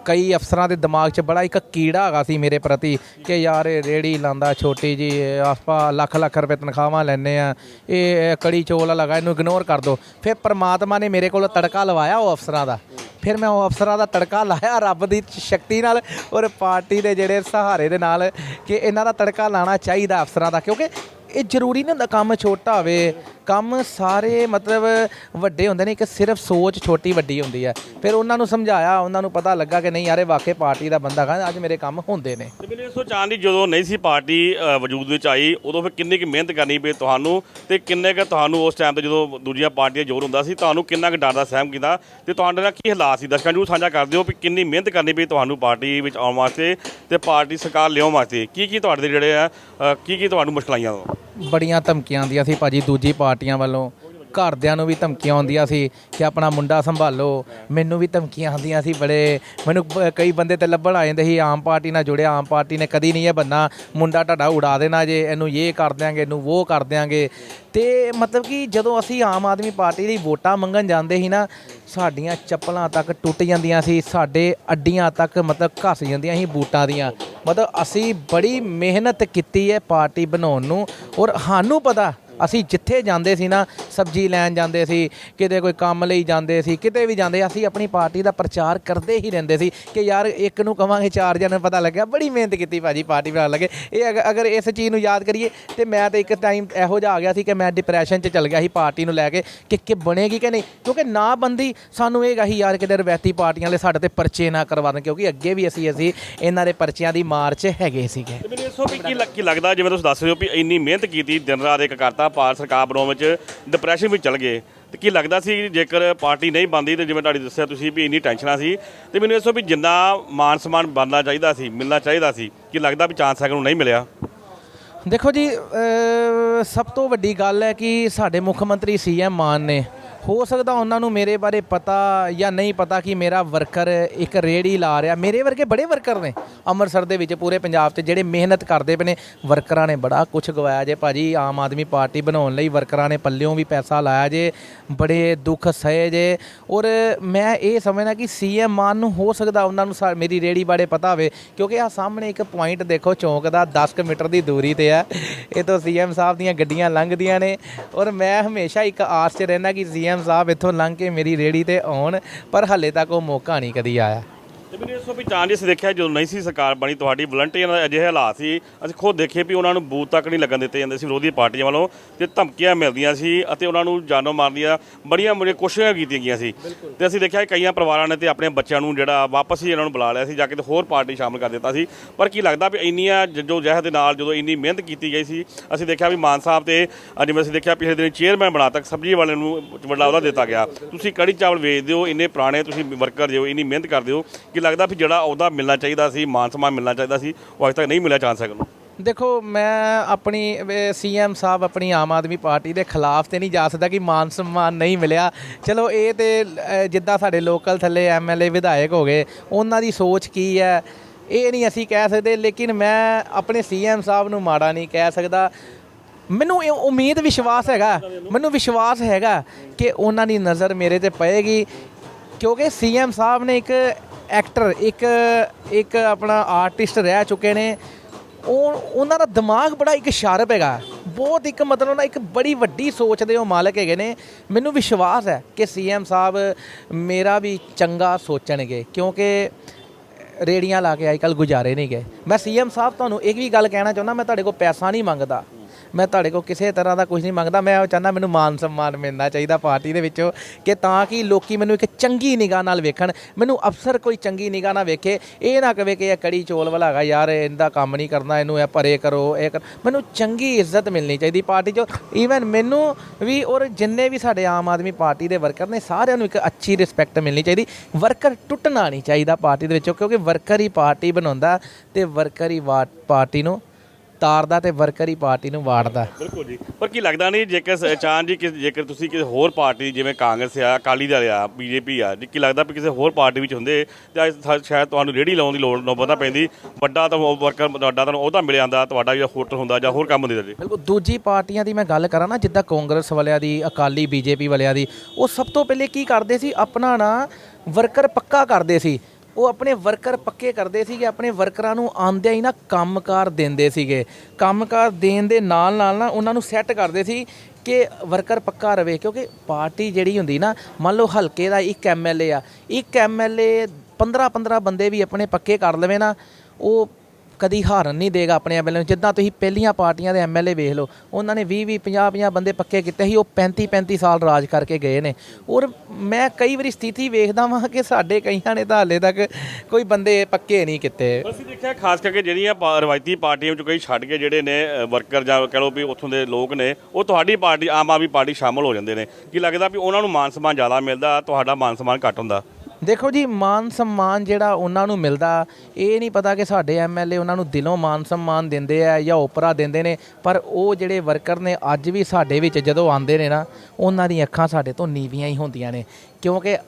ਕਈ ਅਫਸਰਾਂ ਦੇ ਦਿਮਾਗ 'ਚ ਬੜਾ ਇੱਕ ਕੀੜਾ ਹੈਗਾ ਸੀ ਮੇਰੇ ਪ੍ਰਤੀ ਕਿ ਯਾਰ ਇਹ ਰੇੜੀ ਲਾਂਦਾ ਛੋਟੀ ਜੀ ਆਪਾਂ ਲੱਖ ਲੱਖ ਰੁਪਏ ਤਨਖਾਹਾਂ ਲੈਨੇ ਆ ਇਹ ਕੜੀ ਚੋਲ ਲਗਾ ਇਹਨੂੰ ਇਗਨੋਰ ਕਰ ਦੋ। ਫਿਰ ਪ੍ਰਮਾਤਮਾ ਨੇ ਮੇਰੇ ਕੋਲ ਤੜਕਾ ਲਵਾਇਆ ਉਹ ਅਫਸਰਾਂ ਦਾ। ਫਿਰ ਮੈਂ ਉਹ ਅਫਸਰਾਂ ਦਾ ਤੜਕਾ ਲਾਇਆ ਰੱਬ ਦੀ ਸ਼ਕਤੀ ਨਾਲ ਔਰ ਪਾਰਟੀ ਦੇ ਜਿਹੜੇ ਸਹਾਰੇ ਦੇ ਨਾਲ ਕਿ ਇਹਨਾਂ ਦਾ ਤੜਕਾ ਲਾਣਾ ਚਾਹੀਦਾ ਅਫਸਰਾਂ ਦਾ, ਕਿਉਂਕਿ ਇਹ ਜ਼ਰੂਰੀ ਨਹੀਂ ਹੁੰਦਾ ਕੰਮ ਛੋਟਾ ਹੋਵੇ। ਕੰਮ ਸਾਰੇ ਮਤਲਬ ਵੱਡੇ ਹੁੰਦੇ ਨੇ ਇੱਕ ਸਿਰਫ ਸੋਚ ਛੋਟੀ ਵੱਡੀ ਹੁੰਦੀ ਹੈ। ਫਿਰ ਉਹਨਾਂ ਨੂੰ ਸਮਝਾਇਆ ਉਹਨਾਂ ਨੂੰ ਪਤਾ ਲੱਗਾ ਕਿ ਨਹੀਂ ਯਾਰ ਵਾਕਈ ਪਾਰਟੀ ਦਾ ਬੰਦਾ ਕਹਿੰਦਾ ਅੱਜ ਮੇਰੇ ਕੰਮ ਹੁੰਦੇ ਨੇ। ਤੇ ਮੈਨੂੰ ਇਹ ਸੋਚਾਂ ਦੀ ਜਦੋਂ ਨਹੀਂ ਸੀ ਪਾਰਟੀ ਅ, ਵਜੂਦ ਵਿੱਚ ਆਈ ਉਦੋਂ ਫਿਰ ਕਿੰਨੀ ਕੁ ਮਿਹਨਤ ਕਰਨੀ ਪਈ ਤੁਹਾਨੂੰ ਤੇ ਕਿੰਨੇ ਕੁ ਤੁਹਾਨੂੰ ਉਸ ਟਾਈਮ ਤੇ ਜਦੋਂ ਦੂਜੀਆਂ ਪਾਰਟੀਆਂ ਜ਼ੋਰ ਹੁੰਦਾ ਸੀ ਤੁਹਾਨੂੰ ਕਿੰਨਾ ਕੁ ਡਰ ਦਾ ਸਹਿਮ ਕੀਤਾ ਤੇ ਤੁਹਾਡੇ ਨਾਲ ਕੀ ਹਾਲਾਤ ਸੀ? ਦਰਸ਼ਕਾਂ ਨੂੰ ਸਾਂਝਾ ਕਰ ਦਿਓ ਵੀ ਕਿੰਨੀ ਮਿਹਨਤ ਕਰਨੀ ਪਈ ਤੁਹਾਨੂੰ ਪਾਰਟੀ ਵਿੱਚ ਆਉਣ ਵਾਸਤੇ ਤੇ ਪਾਰਟੀ ਸਰਕਾਰ ਲਿਆਉਣ ਵਾਸਤੇ। ਕੀ ਕੀ ਤੁਹਾਡੇ ਜਿਹੜੇ ਆ ਅ, ਕੀ ਕੀ ਤੁਹਾਨੂੰ ਮੁਸ਼ਕਲਾਂ ਆਈਆਂ ਬੜੀਆਂ ਧਮਕੀਆਂ ਆਉਂਦੀਆਂ ਸੀ ਭਾਜੀ ਦੂਜੀ ਪਾਰਟੀਆਂ ਵੱਲੋਂ। ਘਰਦਿਆਂ ਨੂੰ ਵੀ ਧਮਕੀਆਂ ਆਉਂਦੀਆਂ ਸੀ ਕਿ ਆਪਣਾ ਮੁੰਡਾ ਸੰਭਾਲੋ। ਮੈਨੂੰ ਵੀ ਧਮਕੀਆਂ ਆਉਂਦੀਆਂ ਸੀ ਬੜੇ। ਮੈਨੂੰ ਬ- ਕਈ ਬੰਦੇ ਤੇ ਲੱਭਣ ਆ ਜਾਂਦੇ ਸੀ, ਆਮ ਪਾਰਟੀ ਨਾਲ ਜੁੜਿਆ, ਆਮ ਪਾਰਟੀ ਨੇ ਕਦੀ ਨਹੀਂ ਇਹ ਬੰਨਾ, ਮੁੰਡਾ ਤੁਹਾਡਾ ਉਡਾ ਦੇਣਾ ਜੇ, ਇਹਨੂੰ ਇਹ ਕਰ ਦਿਆਂਗੇ, ਇਹਨੂੰ ਉਹ ਕਰ ਦਿਆਂਗੇ। ਤੇ ਮਤਲਬ ਕਿ ਜਦੋਂ ਅਸੀਂ ਆਮ ਆਦਮੀ ਪਾਰਟੀ ਦੀ ਵੋਟਾਂ ਮੰਗਣ ਜਾਂਦੇ ਸੀ ਨਾ, ਸਾਡੀਆਂ ਚੱਪਲਾਂ ਤੱਕ ਟੁੱਟ ਜਾਂਦੀਆਂ ਸੀ, ਸਾਡੇ ਅੱਡੀਆਂ ਤੱਕ ਮਤਲਬ ਘਸ ਜਾਂਦੀਆਂ ਸੀ ਬੂਟਾਂ ਦੀਆਂ। ਮਤਲਬ ਅਸੀਂ ਬੜੀ ਮਿਹਨਤ ਕੀਤੀ ਹੈ ਪਾਰਟੀ ਬਣਾਉਣ ਨੂੰ, ਔਰ ਸਾਨੂੰ ਪਤਾ ਅਸੀਂ ਜਿੱਥੇ ਜਾਂਦੇ ਸੀ ਨਾ, ਸਬਜ਼ੀ ਲੈਣ ਜਾਂਦੇ ਸੀ, ਕਿਤੇ ਕੋਈ ਕੰਮ ਲਈ ਜਾਂਦੇ ਸੀ, ਕਿਤੇ ਵੀ ਜਾਂਦੇ, ਅਸੀਂ ਆਪਣੀ ਪਾਰਟੀ ਦਾ ਪ੍ਰਚਾਰ ਕਰਦੇ ਹੀ ਰਹਿੰਦੇ ਸੀ ਕਿ ਯਾਰ ਇੱਕ ਨੂੰ ਕਵਾਂਗੇ ਚਾਰ ਜਣੇ ਪਤਾ ਲੱਗਿਆ, ਬੜੀ ਮਿਹਨਤ ਕੀਤੀ ਭਾਜੀ ਪਾਰਟੀ ਬਣਾਉਣ ਲੱਗੇ। ਇਹ ਅਗ- ਅਗਰ ਇਸ ਚੀਜ਼ ਨੂੰ ਯਾਦ ਕਰੀਏ, ਤੇ ਮੈਂ ਤੇ ਇੱਕ ਟਾਈਮ ਇਹੋ ਜਿਹਾ ਆ ਗਿਆ ਸੀ ਕਿ ਮੈਂ ਡਿਪਰੈਸ਼ਨ 'ਚ ਚਲ ਗਿਆ ਸੀ ਪਾਰਟੀ ਨੂੰ ਲੈ ਕੇ, ਕਿ ਕਿ ਬਣੇਗੀ ਕਿ ਨਹੀਂ? ਕਿਉਂਕਿ ਨਾ ਬੰਦੀ ਸਾਨੂੰ ਇਹ ਹੀ ਯਾਰ ਕਿਤੇ ਰਵੈਤੀ ਪਾਰਟੀਆਂ ਵਾਲੇ ਸਾਡੇ ਤੇ ਪਰਚੇ ਨਾ ਕਰਵਾ ਦੇਣ ਕਿਉਂਕਿ ਅੱਗੇ ਵੀ ਅਸੀਂ ਅਸੀਂ ਇਹਨਾਂ ਦੇ ਪਰਚਿਆਂ ਦੀ ਮਾਰ 'ਚ ਹੈਗੇ ਸੀਗੇ। ਤੇ ਮੈਨੂੰ ਦੱਸੋ ਵੀ ਕੀ ਲੱਗ- ਕੀ ਲੱਗਦਾ, ਜਿਵੇਂ ਤੁਸੀਂ ਦੱਸ ਰਹੇ ਹੋ ਵੀ ਇੰਨੀ ਮਿਹਨਤ ਕੀਤੀ ਦਿਨ ਰਾਤ ਇੱਕ ਕਰਤਾ ਭਾਰਤ ਸਰਕਾਰ ਬਣਾਉਣ ਵਿੱਚ ਡਿਪਰੈਸ਼ਨ ਵਿੱਚ ਚਲ ਗਏ। ਤੇ ਕੀ ਲੱਗਦਾ ਸੀ ਜੇਕਰ ਪਾਰਟੀ ਨਹੀਂ ਬਣਦੀ ਤੇ ਜਿਵੇਂ ਤੁਹਾਡੀ ਦੱਸਿਆ ਤੁਸੀਂ ਵੀ ਇੰਨੀ ਟੈਨਸ਼ਨਾਂ ਸੀ, ਤੇ ਮੈਨੂੰ ਦੱਸੋ ਵੀ ਜਿੰਨਾ ਮਾਨ ਸਨਮਾਨ ਬਣਨਾ ਚਾਹੀਦਾ ਸੀ, ਮਿਲਣਾ ਚਾਹੀਦਾ ਸੀ, ਕੀ ਲੱਗਦਾ ਵੀ ਚਾਂਸ ਹੈਗਾ ਨੂੰ ਨਹੀਂ ਮਿਲਿਆ? ਦੇਖੋ ਜੀ ਸਭ ਤੋਂ ਵੱਡੀ ਗੱਲ ਹੈ ਕਿ ਸਾਡੇ ਮੁੱਖ ਮੰਤਰੀ ਸੀਐਮ ਮਾਨ ਨੇ। ਹੋ ਸਕਦਾ ਉਹਨਾਂ ਨੂੰ ਮੇਰੇ ਬਾਰੇ ਪਤਾ ਜਾਂ ਨਹੀਂ ਪਤਾ ਕਿ ਮੇਰਾ ਵਰਕਰ ਇੱਕ ਰੇੜੀ ਲਾ ਰਿਹਾ। ਮੇਰੇ ਵਰਗੇ ਬੜੇ ਵਰਕਰ ਨੇ ਅੰਮ੍ਰਿਤਸਰ ਦੇ ਵਿੱਚ ਪੂਰੇ ਪੰਜਾਬ 'ਚ ਜਿਹੜੇ ਮਿਹਨਤ ਕਰਦੇ ਪਏ ਨੇ। ਵਰਕਰਾਂ ਨੇ ਬੜਾ ਕੁਝ ਗਵਾਇਆ ਜੇ ਭਾਜੀ, ਆਮ ਆਦਮੀ ਪਾਰਟੀ ਬਣਾਉਣ ਲਈ ਵਰਕਰਾਂ ਨੇ ਪੱਲਿਓਂ ਵੀ ਪੈਸਾ ਲਾਇਆ ਜੇ, ਬੜੇ ਦੁੱਖ ਸਹੇ ਜੇ। ਔਰ ਮੈਂ ਇਹ ਸਮਝਦਾ ਕਿ ਸੀਐਮ ਮਾਨ ਨੂੰ ਹੋ ਸਕਦਾ ਉਹਨਾਂ ਨੂੰ ਸਾ- ਮੇਰੀ ਰੇੜੀ ਬਾਰੇ ਪਤਾ ਹੋਵੇ, ਕਿਉਂਕਿ ਆ ਸਾਹਮਣੇ ਇੱਕ ਪੁਆਇੰਟ ਦੇਖੋ, ਚੌਂਕ ਦਾ 10 ਕੁ ਮੀਟਰ ਦੀ ਦੂਰੀ ਤੇ ਆ। ਇਹ ਤੋਂ ਸੀਐਮ ਸਾਹਿਬ ਦੀਆਂ ਗੱਡੀਆਂ ਲੰਘਦੀਆਂ ਨੇ। ਔਰ ਮੈਂ ਹਮੇਸ਼ਾ ਇੱਕ ਆਸ 'ਚ ਰਹਿਣਾ ਕਿ ਸੀਐਮ ਸਾਹਿਬ ਇੱਥੋਂ ਲੰਘ ਕੇ ਮੇਰੀ ਰੇੜੀ ਤੇ ਆਉਣ, ਪਰ ਹੱਲੇ ਤੱਕ ਉਹ ਮੌਕਾ ਨਹੀਂ ਕਦੀ ਆਇਆ। ਤੇ ਮੈਨੂੰ ਦੱਸੋ ਵੀ ਚਾਂਸ ਦੇਖਿਆ ਜਦੋਂ ਨਹੀਂ ਸੀ ਸਰਕਾਰ ਬਣੀ ਤੁਹਾਡੀ ਵਲੰਟੀਅਰ ਦਾ ਅਜਿਹੇ ਹਾਲਾਤ ਸੀ ਅਸੀਂ ਖੁਦ ਦੇਖੇ ਵੀ ਉਹਨਾਂ ਨੂੰ ਬੂਥ ਤੱਕ ਨਹੀਂ ਲੱਗਣ ਦਿੱਤੇ ਜਾਂਦੇ ਸੀ ਵਿਰੋਧੀ ਪਾਰਟੀਆਂ ਵੱਲੋਂ ਤੇ ਧਮਕੀਆਂ ਮਿਲਦੀਆਂ ਸੀ ਅਤੇ ਉਹਨਾਂ ਨੂੰ ਜਾਨੋਂ ਮਾਰਨ ਦੀਆਂ ਬੜੀਆਂ ਬੜੀਆਂ ਕੋਸ਼ਿਸ਼ਾਂ ਕੀਤੀਆਂ ਗਈਆਂ ਸੀ। ਤੇ ਅਸੀਂ ਦੇਖਿਆ ਕਿ ਕਈਆਂ ਪਰਿਵਾਰਾਂ ਨੇ ਤੇ ਆਪਣੇ ਬੱਚਿਆਂ ਨੂੰ ਜਿਹੜਾ ਵਾਪਸ ਹੀ ਇਹਨਾਂ ਨੂੰ ਬੁਲਾ ਲਿਆ ਸੀ ਜਾ ਕੇ ਤੇ ਹੋਰ ਪਾਰਟੀ ਸ਼ਾਮਲ ਕਰ ਦਿੱਤਾ ਸੀ। ਪਰ ਕੀ ਲੱਗਦਾ ਵੀ ਇੰਨੀਆਂ ਜੱਜੋ ਜਹਿਦ ਦੇ ਨਾਲ ਜਦੋਂ ਇੰਨੀ ਮਿਹਨਤ ਕੀਤੀ ਗਈ ਸੀ ਅਸੀਂ ਦੇਖਿਆ ਵੀ ਮਾਨ ਸਾਹਿਬ ਤੇ ਅੱਜ ਅਸੀਂ ਦੇਖਿਆ ਪਿਛਲੇ ਦਿਨ ਚੇਅਰਮੈਨ ਬਣਾ ਤੱਕ ਸਬਜ਼ੀ ਵਾਲੇ ਨੂੰ ਵੱਡਾ ਉਹਦਾ ਦਿੱਤਾ ਗਿਆ। ਤੁਸੀਂ ਕੜੀ ਚਾਵਲ ਵੇਚਦੇ ਹੋ ਇੰਨੇ ਪੁਰਾਣੇ ਤੁਸੀਂ ਵਰਕਰ ਜੋ ਇੰਨੀ ਮਿਹਨਤ ਕਰਦੇ ਹੋ ਕਿ ਲੱਗਦਾ ਵੀ ਜਿਹੜਾ ਉਹਦਾ ਮਿਲਣਾ ਚਾਹੀਦਾ ਸੀ, ਮਾਨ ਸਨਮਾਨ ਮਿਲਣਾ ਚਾਹੀਦਾ ਸੀ, ਉਹ ਅਜੇ ਤੱਕ ਨਹੀਂ ਮਿਲਿਆ ਚਾਂਸ ਹੈਗਾ ਨੂੰ ਦੇਖੋ, ਮੈਂ ਆਪਣੀ ਸੀਐਮ ਸਾਹਿਬ ਆਪਣੀ ਆਮ ਆਦਮੀ ਪਾਰਟੀ ਦੇ ਖਿਲਾਫ ਤੇ ਨਹੀਂ ਜਾ ਸਕਦਾ ਕਿ ਮਾਨ ਸਨਮਾਨ ਨਹੀਂ ਮਿਲਿਆ। ਚਲੋ, ਇਹ ਤੇ ਜਿੱਦਾਂ ਸਾਡੇ ਲੋਕਲ ਥੱਲੇ ਐਮਐਲਏ ਵਿਧਾਇਕ ਹੋ ਗਏ, ਉਹਨਾਂ ਦੀ ਸੋਚ ਕੀ ਹੈ? ਇਹ ਨਹੀਂ ਅਸੀਂ ਕਹਿ ਸਕਦੇ, ਲੇਕਿਨ ਮੈਂ ਆਪਣੇ ਸੀਐਮ ਸਾਹਿਬ ਨੂੰ ਮਾੜਾ ਨਹੀਂ ਕਹਿ ਸਕਦਾ। ਮੈਨੂੰ ਇਹ ਉਮੀਦ ਵਿਸ਼ਵਾਸ ਹੈਗਾ, ਮੈਨੂੰ ਵਿਸ਼ਵਾਸ ਹੈਗਾ ਕਿ ਉਹਨਾਂ ਦੀ ਨਜ਼ਰ ਮੇਰੇ ਤੇ ਪਏਗੀ, ਕਿਉਂਕਿ ਸੀਐਮ ਸਾਹਿਬ ਨੇ ਇੱਕ ਐਕਟਰ, ਇੱਕ ਇੱਕ ਆਪਣਾ ਆਰਟਿਸਟ ਰਹਿ ਚੁੱਕੇ ਨੇ। ਉਹ, ਉਹਨਾਂ ਦਾ ਦਿਮਾਗ ਬੜਾ ਇੱਕ ਸ਼ਾਰਪ ਹੈਗਾ। ਬਹੁਤ ਇੱਕ ਮਤਲਬ ਨਾ ਇੱਕ ਬੜੀ ਵੱਡੀ ਸੋਚ ਦੇ ਉਹ ਮਾਲਕ ਹੈਗੇ ਨੇ। ਮੈਨੂੰ ਵਿਸ਼ਵਾਸ ਹੈ ਕਿ ਸੀਐਮ ਸਾਹਿਬ ਮੇਰਾ ਵੀ ਚੰਗਾ ਸੋਚਣਗੇ, ਕਿਉਂਕਿ ਰੇੜੀਆਂ ਲਾ ਕੇ ਅੱਜ ਕੱਲ ਗੁਜ਼ਾਰੇ ਨਹੀਂ ਗਏ ਮੈਂ ਸੀਐਮ ਸਾਹਿਬ ਤੁਹਾਨੂੰ ਇੱਕ ਵੀ ਗੱਲ ਕਹਿਣਾ ਚਾਹੁੰਦਾ, ਮੈਂ ਤੁਹਾਡੇ ਕੋਲ ਪੈਸਾ ਨਹੀਂ ਮੰਗਦਾ। ਮੈਂ ਤੁਹਾਡੇ ਕੋਲ ਕਿਸੇ ਤਰ੍ਹਾਂ ਦਾ ਕੁਝ ਨਹੀਂ ਮੰਗਦਾ। ਮੈਂ ਉਹ ਚਾਹੁੰਦਾ ਮੈਨੂੰ ਮਾਨ ਸਨਮਾਨ ਮਿਲਣਾ ਚਾਹੀਦਾ ਪਾਰਟੀ ਦੇ ਵਿੱਚੋਂ, ਕਿ ਤਾਂ ਕਿ ਲੋਕੀ ਮੈਨੂੰ ਇੱਕ ਚੰਗੀ ਨਿਗਾਹ ਨਾਲ ਵੇਖਣ। ਮੈਨੂੰ ਅਫਸਰ ਕੋਈ ਚੰਗੀ ਨਿਗਾਹ ਨਾਲ ਵੇਖੇ। ਇਹ ਨਾ ਕਵੇ ਕਿ ਇਹ ਕੜੀ ਚੋਲ ਵਾਲਾ ਹੈਗਾ, ਯਾਰ ਇਹਦਾ ਕੰਮ ਨਹੀਂ ਕਰਨਾ, ਇਹਨੂੰ ਇਹ ਪਰੇ ਕਰੋ, ਇਹ ਕਰ। ਮੈਨੂੰ ਚੰਗੀ ਇੱਜ਼ਤ ਮਿਲਣੀ ਚਾਹੀਦੀ ਪਾਰਟੀ 'ਚ। ਈਵਨ ਮੈਨੂੰ ਵੀ ਔਰ ਜਿੰਨੇ ਵੀ ਸਾਡੇ ਆਮ ਆਦਮੀ ਪਾਰਟੀ ਦੇ ਵਰਕਰ ਨੇ, ਸਾਰਿਆਂ ਨੂੰ ਇੱਕ ਅੱਛੀ ਰਿਸਪੈਕਟ ਮਿਲਣੀ ਚਾਹੀਦੀ। ਵਰਕਰ ਟੁੱਟਣਾ ਨਹੀਂ ਚਾਹੀਦਾ ਪਾਰਟੀ ਦੇ ਵਿੱਚੋਂ, ਕਿਉਂਕਿ ਵਰਕਰ ਹੀ ਪਾਰਟੀ ਬਣਾਉਂਦਾ ਤੇ ਵਰਕਰ ਹੀ ਵਾ- ਪਾਰਟੀ ਨੂੰ ਤਾਰਦਾ ਤੇ ਵਰਕਰ ਹੀ ਪਾਰਟੀ ਨੂੰ ਵਾੜਦਾ। ਬਿਲਕੁਲ ਜੀ। ਪਰ ਕੀ ਲੱਗਦਾ ਨਹੀਂ ਜੇਕਰ ਚਾਹਨ ਜੀ ਕਿ ਜੇਕਰ ਤੁਸੀਂ ਕਿਸੇ ਹੋਰ ਪਾਰਟੀ ਜਿਵੇਂ ਕਾਂਗਰਸ ਆ ਅਕਾਲੀ ਦਲ ਆ ਬੀਜੇਪੀ ਆ ਜੀ ਕੀ ਲੱਗਦਾ ਵੀ ਕਿਸੇ ਹੋਰ ਪਾਰਟੀ ਵਿੱਚ ਹੁੰਦੇ ਤੇ ਸ਼ਾਇਦ ਤੁਹਾਨੂੰ ਰੇੜੀ ਲਾਉਣ ਦੀ ਲੋੜ ਨੌਬਤ ਨਾ ਪੈਂਦੀ ਵੱਡਾ ਤਾਂ ਵਰਕਰ ਵੱਡਾ ਤੁਹਾਨੂੰ ਉਹਦਾ ਮਿਲ ਜਾਂਦਾ ਤੁਹਾਡਾ ਜਿਹੜਾ ਹੋਟਲ ਹੁੰਦਾ ਜਾਂ ਹੋਰ ਕੰਮ ਹੁੰਦੇ ਜੀ। ਬਿਲਕੁਲ ਦੂਜੀ ਪਾਰਟੀਆਂ ਦੀ ਮੈਂ ਗੱਲ ਕਰਾਂ ਨਾ ਜਿੱਦਾਂ ਕਾਂਗਰਸ ਵਾਲਿਆਂ ਦੀ ਅਕਾਲੀ ਬੀਜੇਪੀ ਵਾਲਿਆਂ ਦੀ ਉਹ ਸਭ ਤੋਂ ਪਹਿਲੇ ਕੀ ਕਰਦੇ ਸੀ ਆਪਣਾ ਨਾ ਵਰਕਰ ਪੱਕਾ ਕਰਦੇ ਸੀ। ਉਹ ਆਪਣੇ ਵਰਕਰ ਪੱਕੇ ਕਰਦੇ ਸੀਗੇ, ਆਪਣੇ ਵਰਕਰਾਂ ਨੂੰ ਆਂਦਿਆਂ ਹੀ ਨਾ ਕੰਮਕਾਰ ਦਿੰਦੇ ਸੀਗੇ। ਕੰਮਕਾਰ ਦੇਣ ਦੇ ਨਾਲ ਨਾਲ ਨਾ ਉਹਨਾਂ ਨੂੰ ਸੈੱਟ ਕਰਦੇ ਸੀ ਕਿ ਵਰਕਰ ਪੱਕਾ ਰਵੇ, ਕਿਉਂਕਿ ਪਾਰਟੀ ਜਿਹੜੀ ਹੁੰਦੀ ਨਾ, ਮੰਨ ਲਓ ਹਲਕੇ ਦਾ ਇੱਕ ਐਮਐਲਏ ਆ, ਇੱਕ ਐਮਐਲਏ 15 15 ਬੰਦੇ ਵੀ ਆਪਣੇ ਪੱਕੇ ਕਰ ਲਵੇ ਨਾ, ਉਹ ਕਦੀ ਹਾਰਨ ਨਹੀਂ ਦੇਗਾ ਆਪਣੇ ਐਮਐਲਏ ਨੂੰ। ਜਿੱਦਾਂ ਤੁਸੀਂ ਪਹਿਲੀਆਂ ਪਾਰਟੀਆਂ ਦੇ ਐਮਐਲਏ ਵੇਖ ਲਓ, ਉਹਨਾਂ ਨੇ 20 20 50 50 ਬੰਦੇ ਪੱਕੇ ਕੀਤੇ ਸੀ, ਉਹ 35 35 ਸਾਲ ਰਾਜ ਕਰਕੇ ਗਏ ਨੇ। ਔਰ ਮੈਂ ਕਈ ਵਾਰੀ ਸਥਿਤੀ ਵੇਖਦਾ ਵਾਂ ਕਿ ਸਾਡੇ ਕਈਆਂ ਨੇ ਤਾਂ ਹਾਲੇ ਤੱਕ ਕੋਈ ਬੰਦੇ ਪੱਕੇ ਨਹੀਂ ਕੀਤੇ। ਅਸੀਂ ਦੇਖਿਆ ਖਾਸ ਕਰਕੇ ਜਿਹੜੀਆਂ ਪਾ- ਰਵਾਇਤੀ ਪਾਰਟੀਆਂ ਵਿੱਚ ਕਈ ਛੱਡ ਕੇ ਜਿਹੜੇ ਨੇ ਵਰਕਰ ਜਾਂ ਕਹ ਲਓ ਵੀ ਉੱਥੋਂ ਦੇ ਲੋਕ ਨੇ, ਉਹ ਤੁਹਾਡੀ ਪਾਰਟੀ, ਆਮ ਆਦਮੀ ਪਾਰਟੀ ਸ਼ਾਮਲ ਹੋ ਜਾਂਦੇ ਨੇ। ਕੀ ਲੱਗਦਾ ਵੀ ਉਹਨਾਂ ਨੂੰ ਮਾਨ ਸਨਮਾਨ ਜ਼ਿਆਦਾ ਮਿਲਦਾ, ਤੁਹਾਡਾ ਮਾਨ ਸਨਮਾਨ ਘੱਟ ਹੁੰਦਾ? ਦੇਖੋ ਜੀ, ਮਾਨ ਸਨਮਾਨ ਜਿਹੜਾ ਉਹਨਾਂ ਨੂੰ ਮਿਲਦਾ, ਇਹ ਨਹੀਂ ਪਤਾ ਕਿ ਸਾਡੇ ਐਮਐਲਏ ਉਹਨਾਂ ਨੂੰ ਦਿਲੋਂ ਮਾਨ ਸਨਮਾਨ ਦਿੰਦੇ ਆ ਜਾਂ ਓਪਰਾ ਦਿੰਦੇ ਨੇ, ਪਰ ਉਹ ਜਿਹੜੇ ਵਰਕਰ ਨੇ ਅੱਜ ਵੀ ਸਾਡੇ ਵਿੱਚ ਜਦੋਂ ਆਉਂਦੇ ਨੇ ਨਾ, ਉਹਨਾਂ ਦੀਆਂ ਅੱਖਾਂ ਸਾਡੇ ਤੋਂ ਨੀਵੀਆਂ ਹੀ ਹੁੰਦੀਆਂ ਨੇ। ਕਿਉਂਕਿ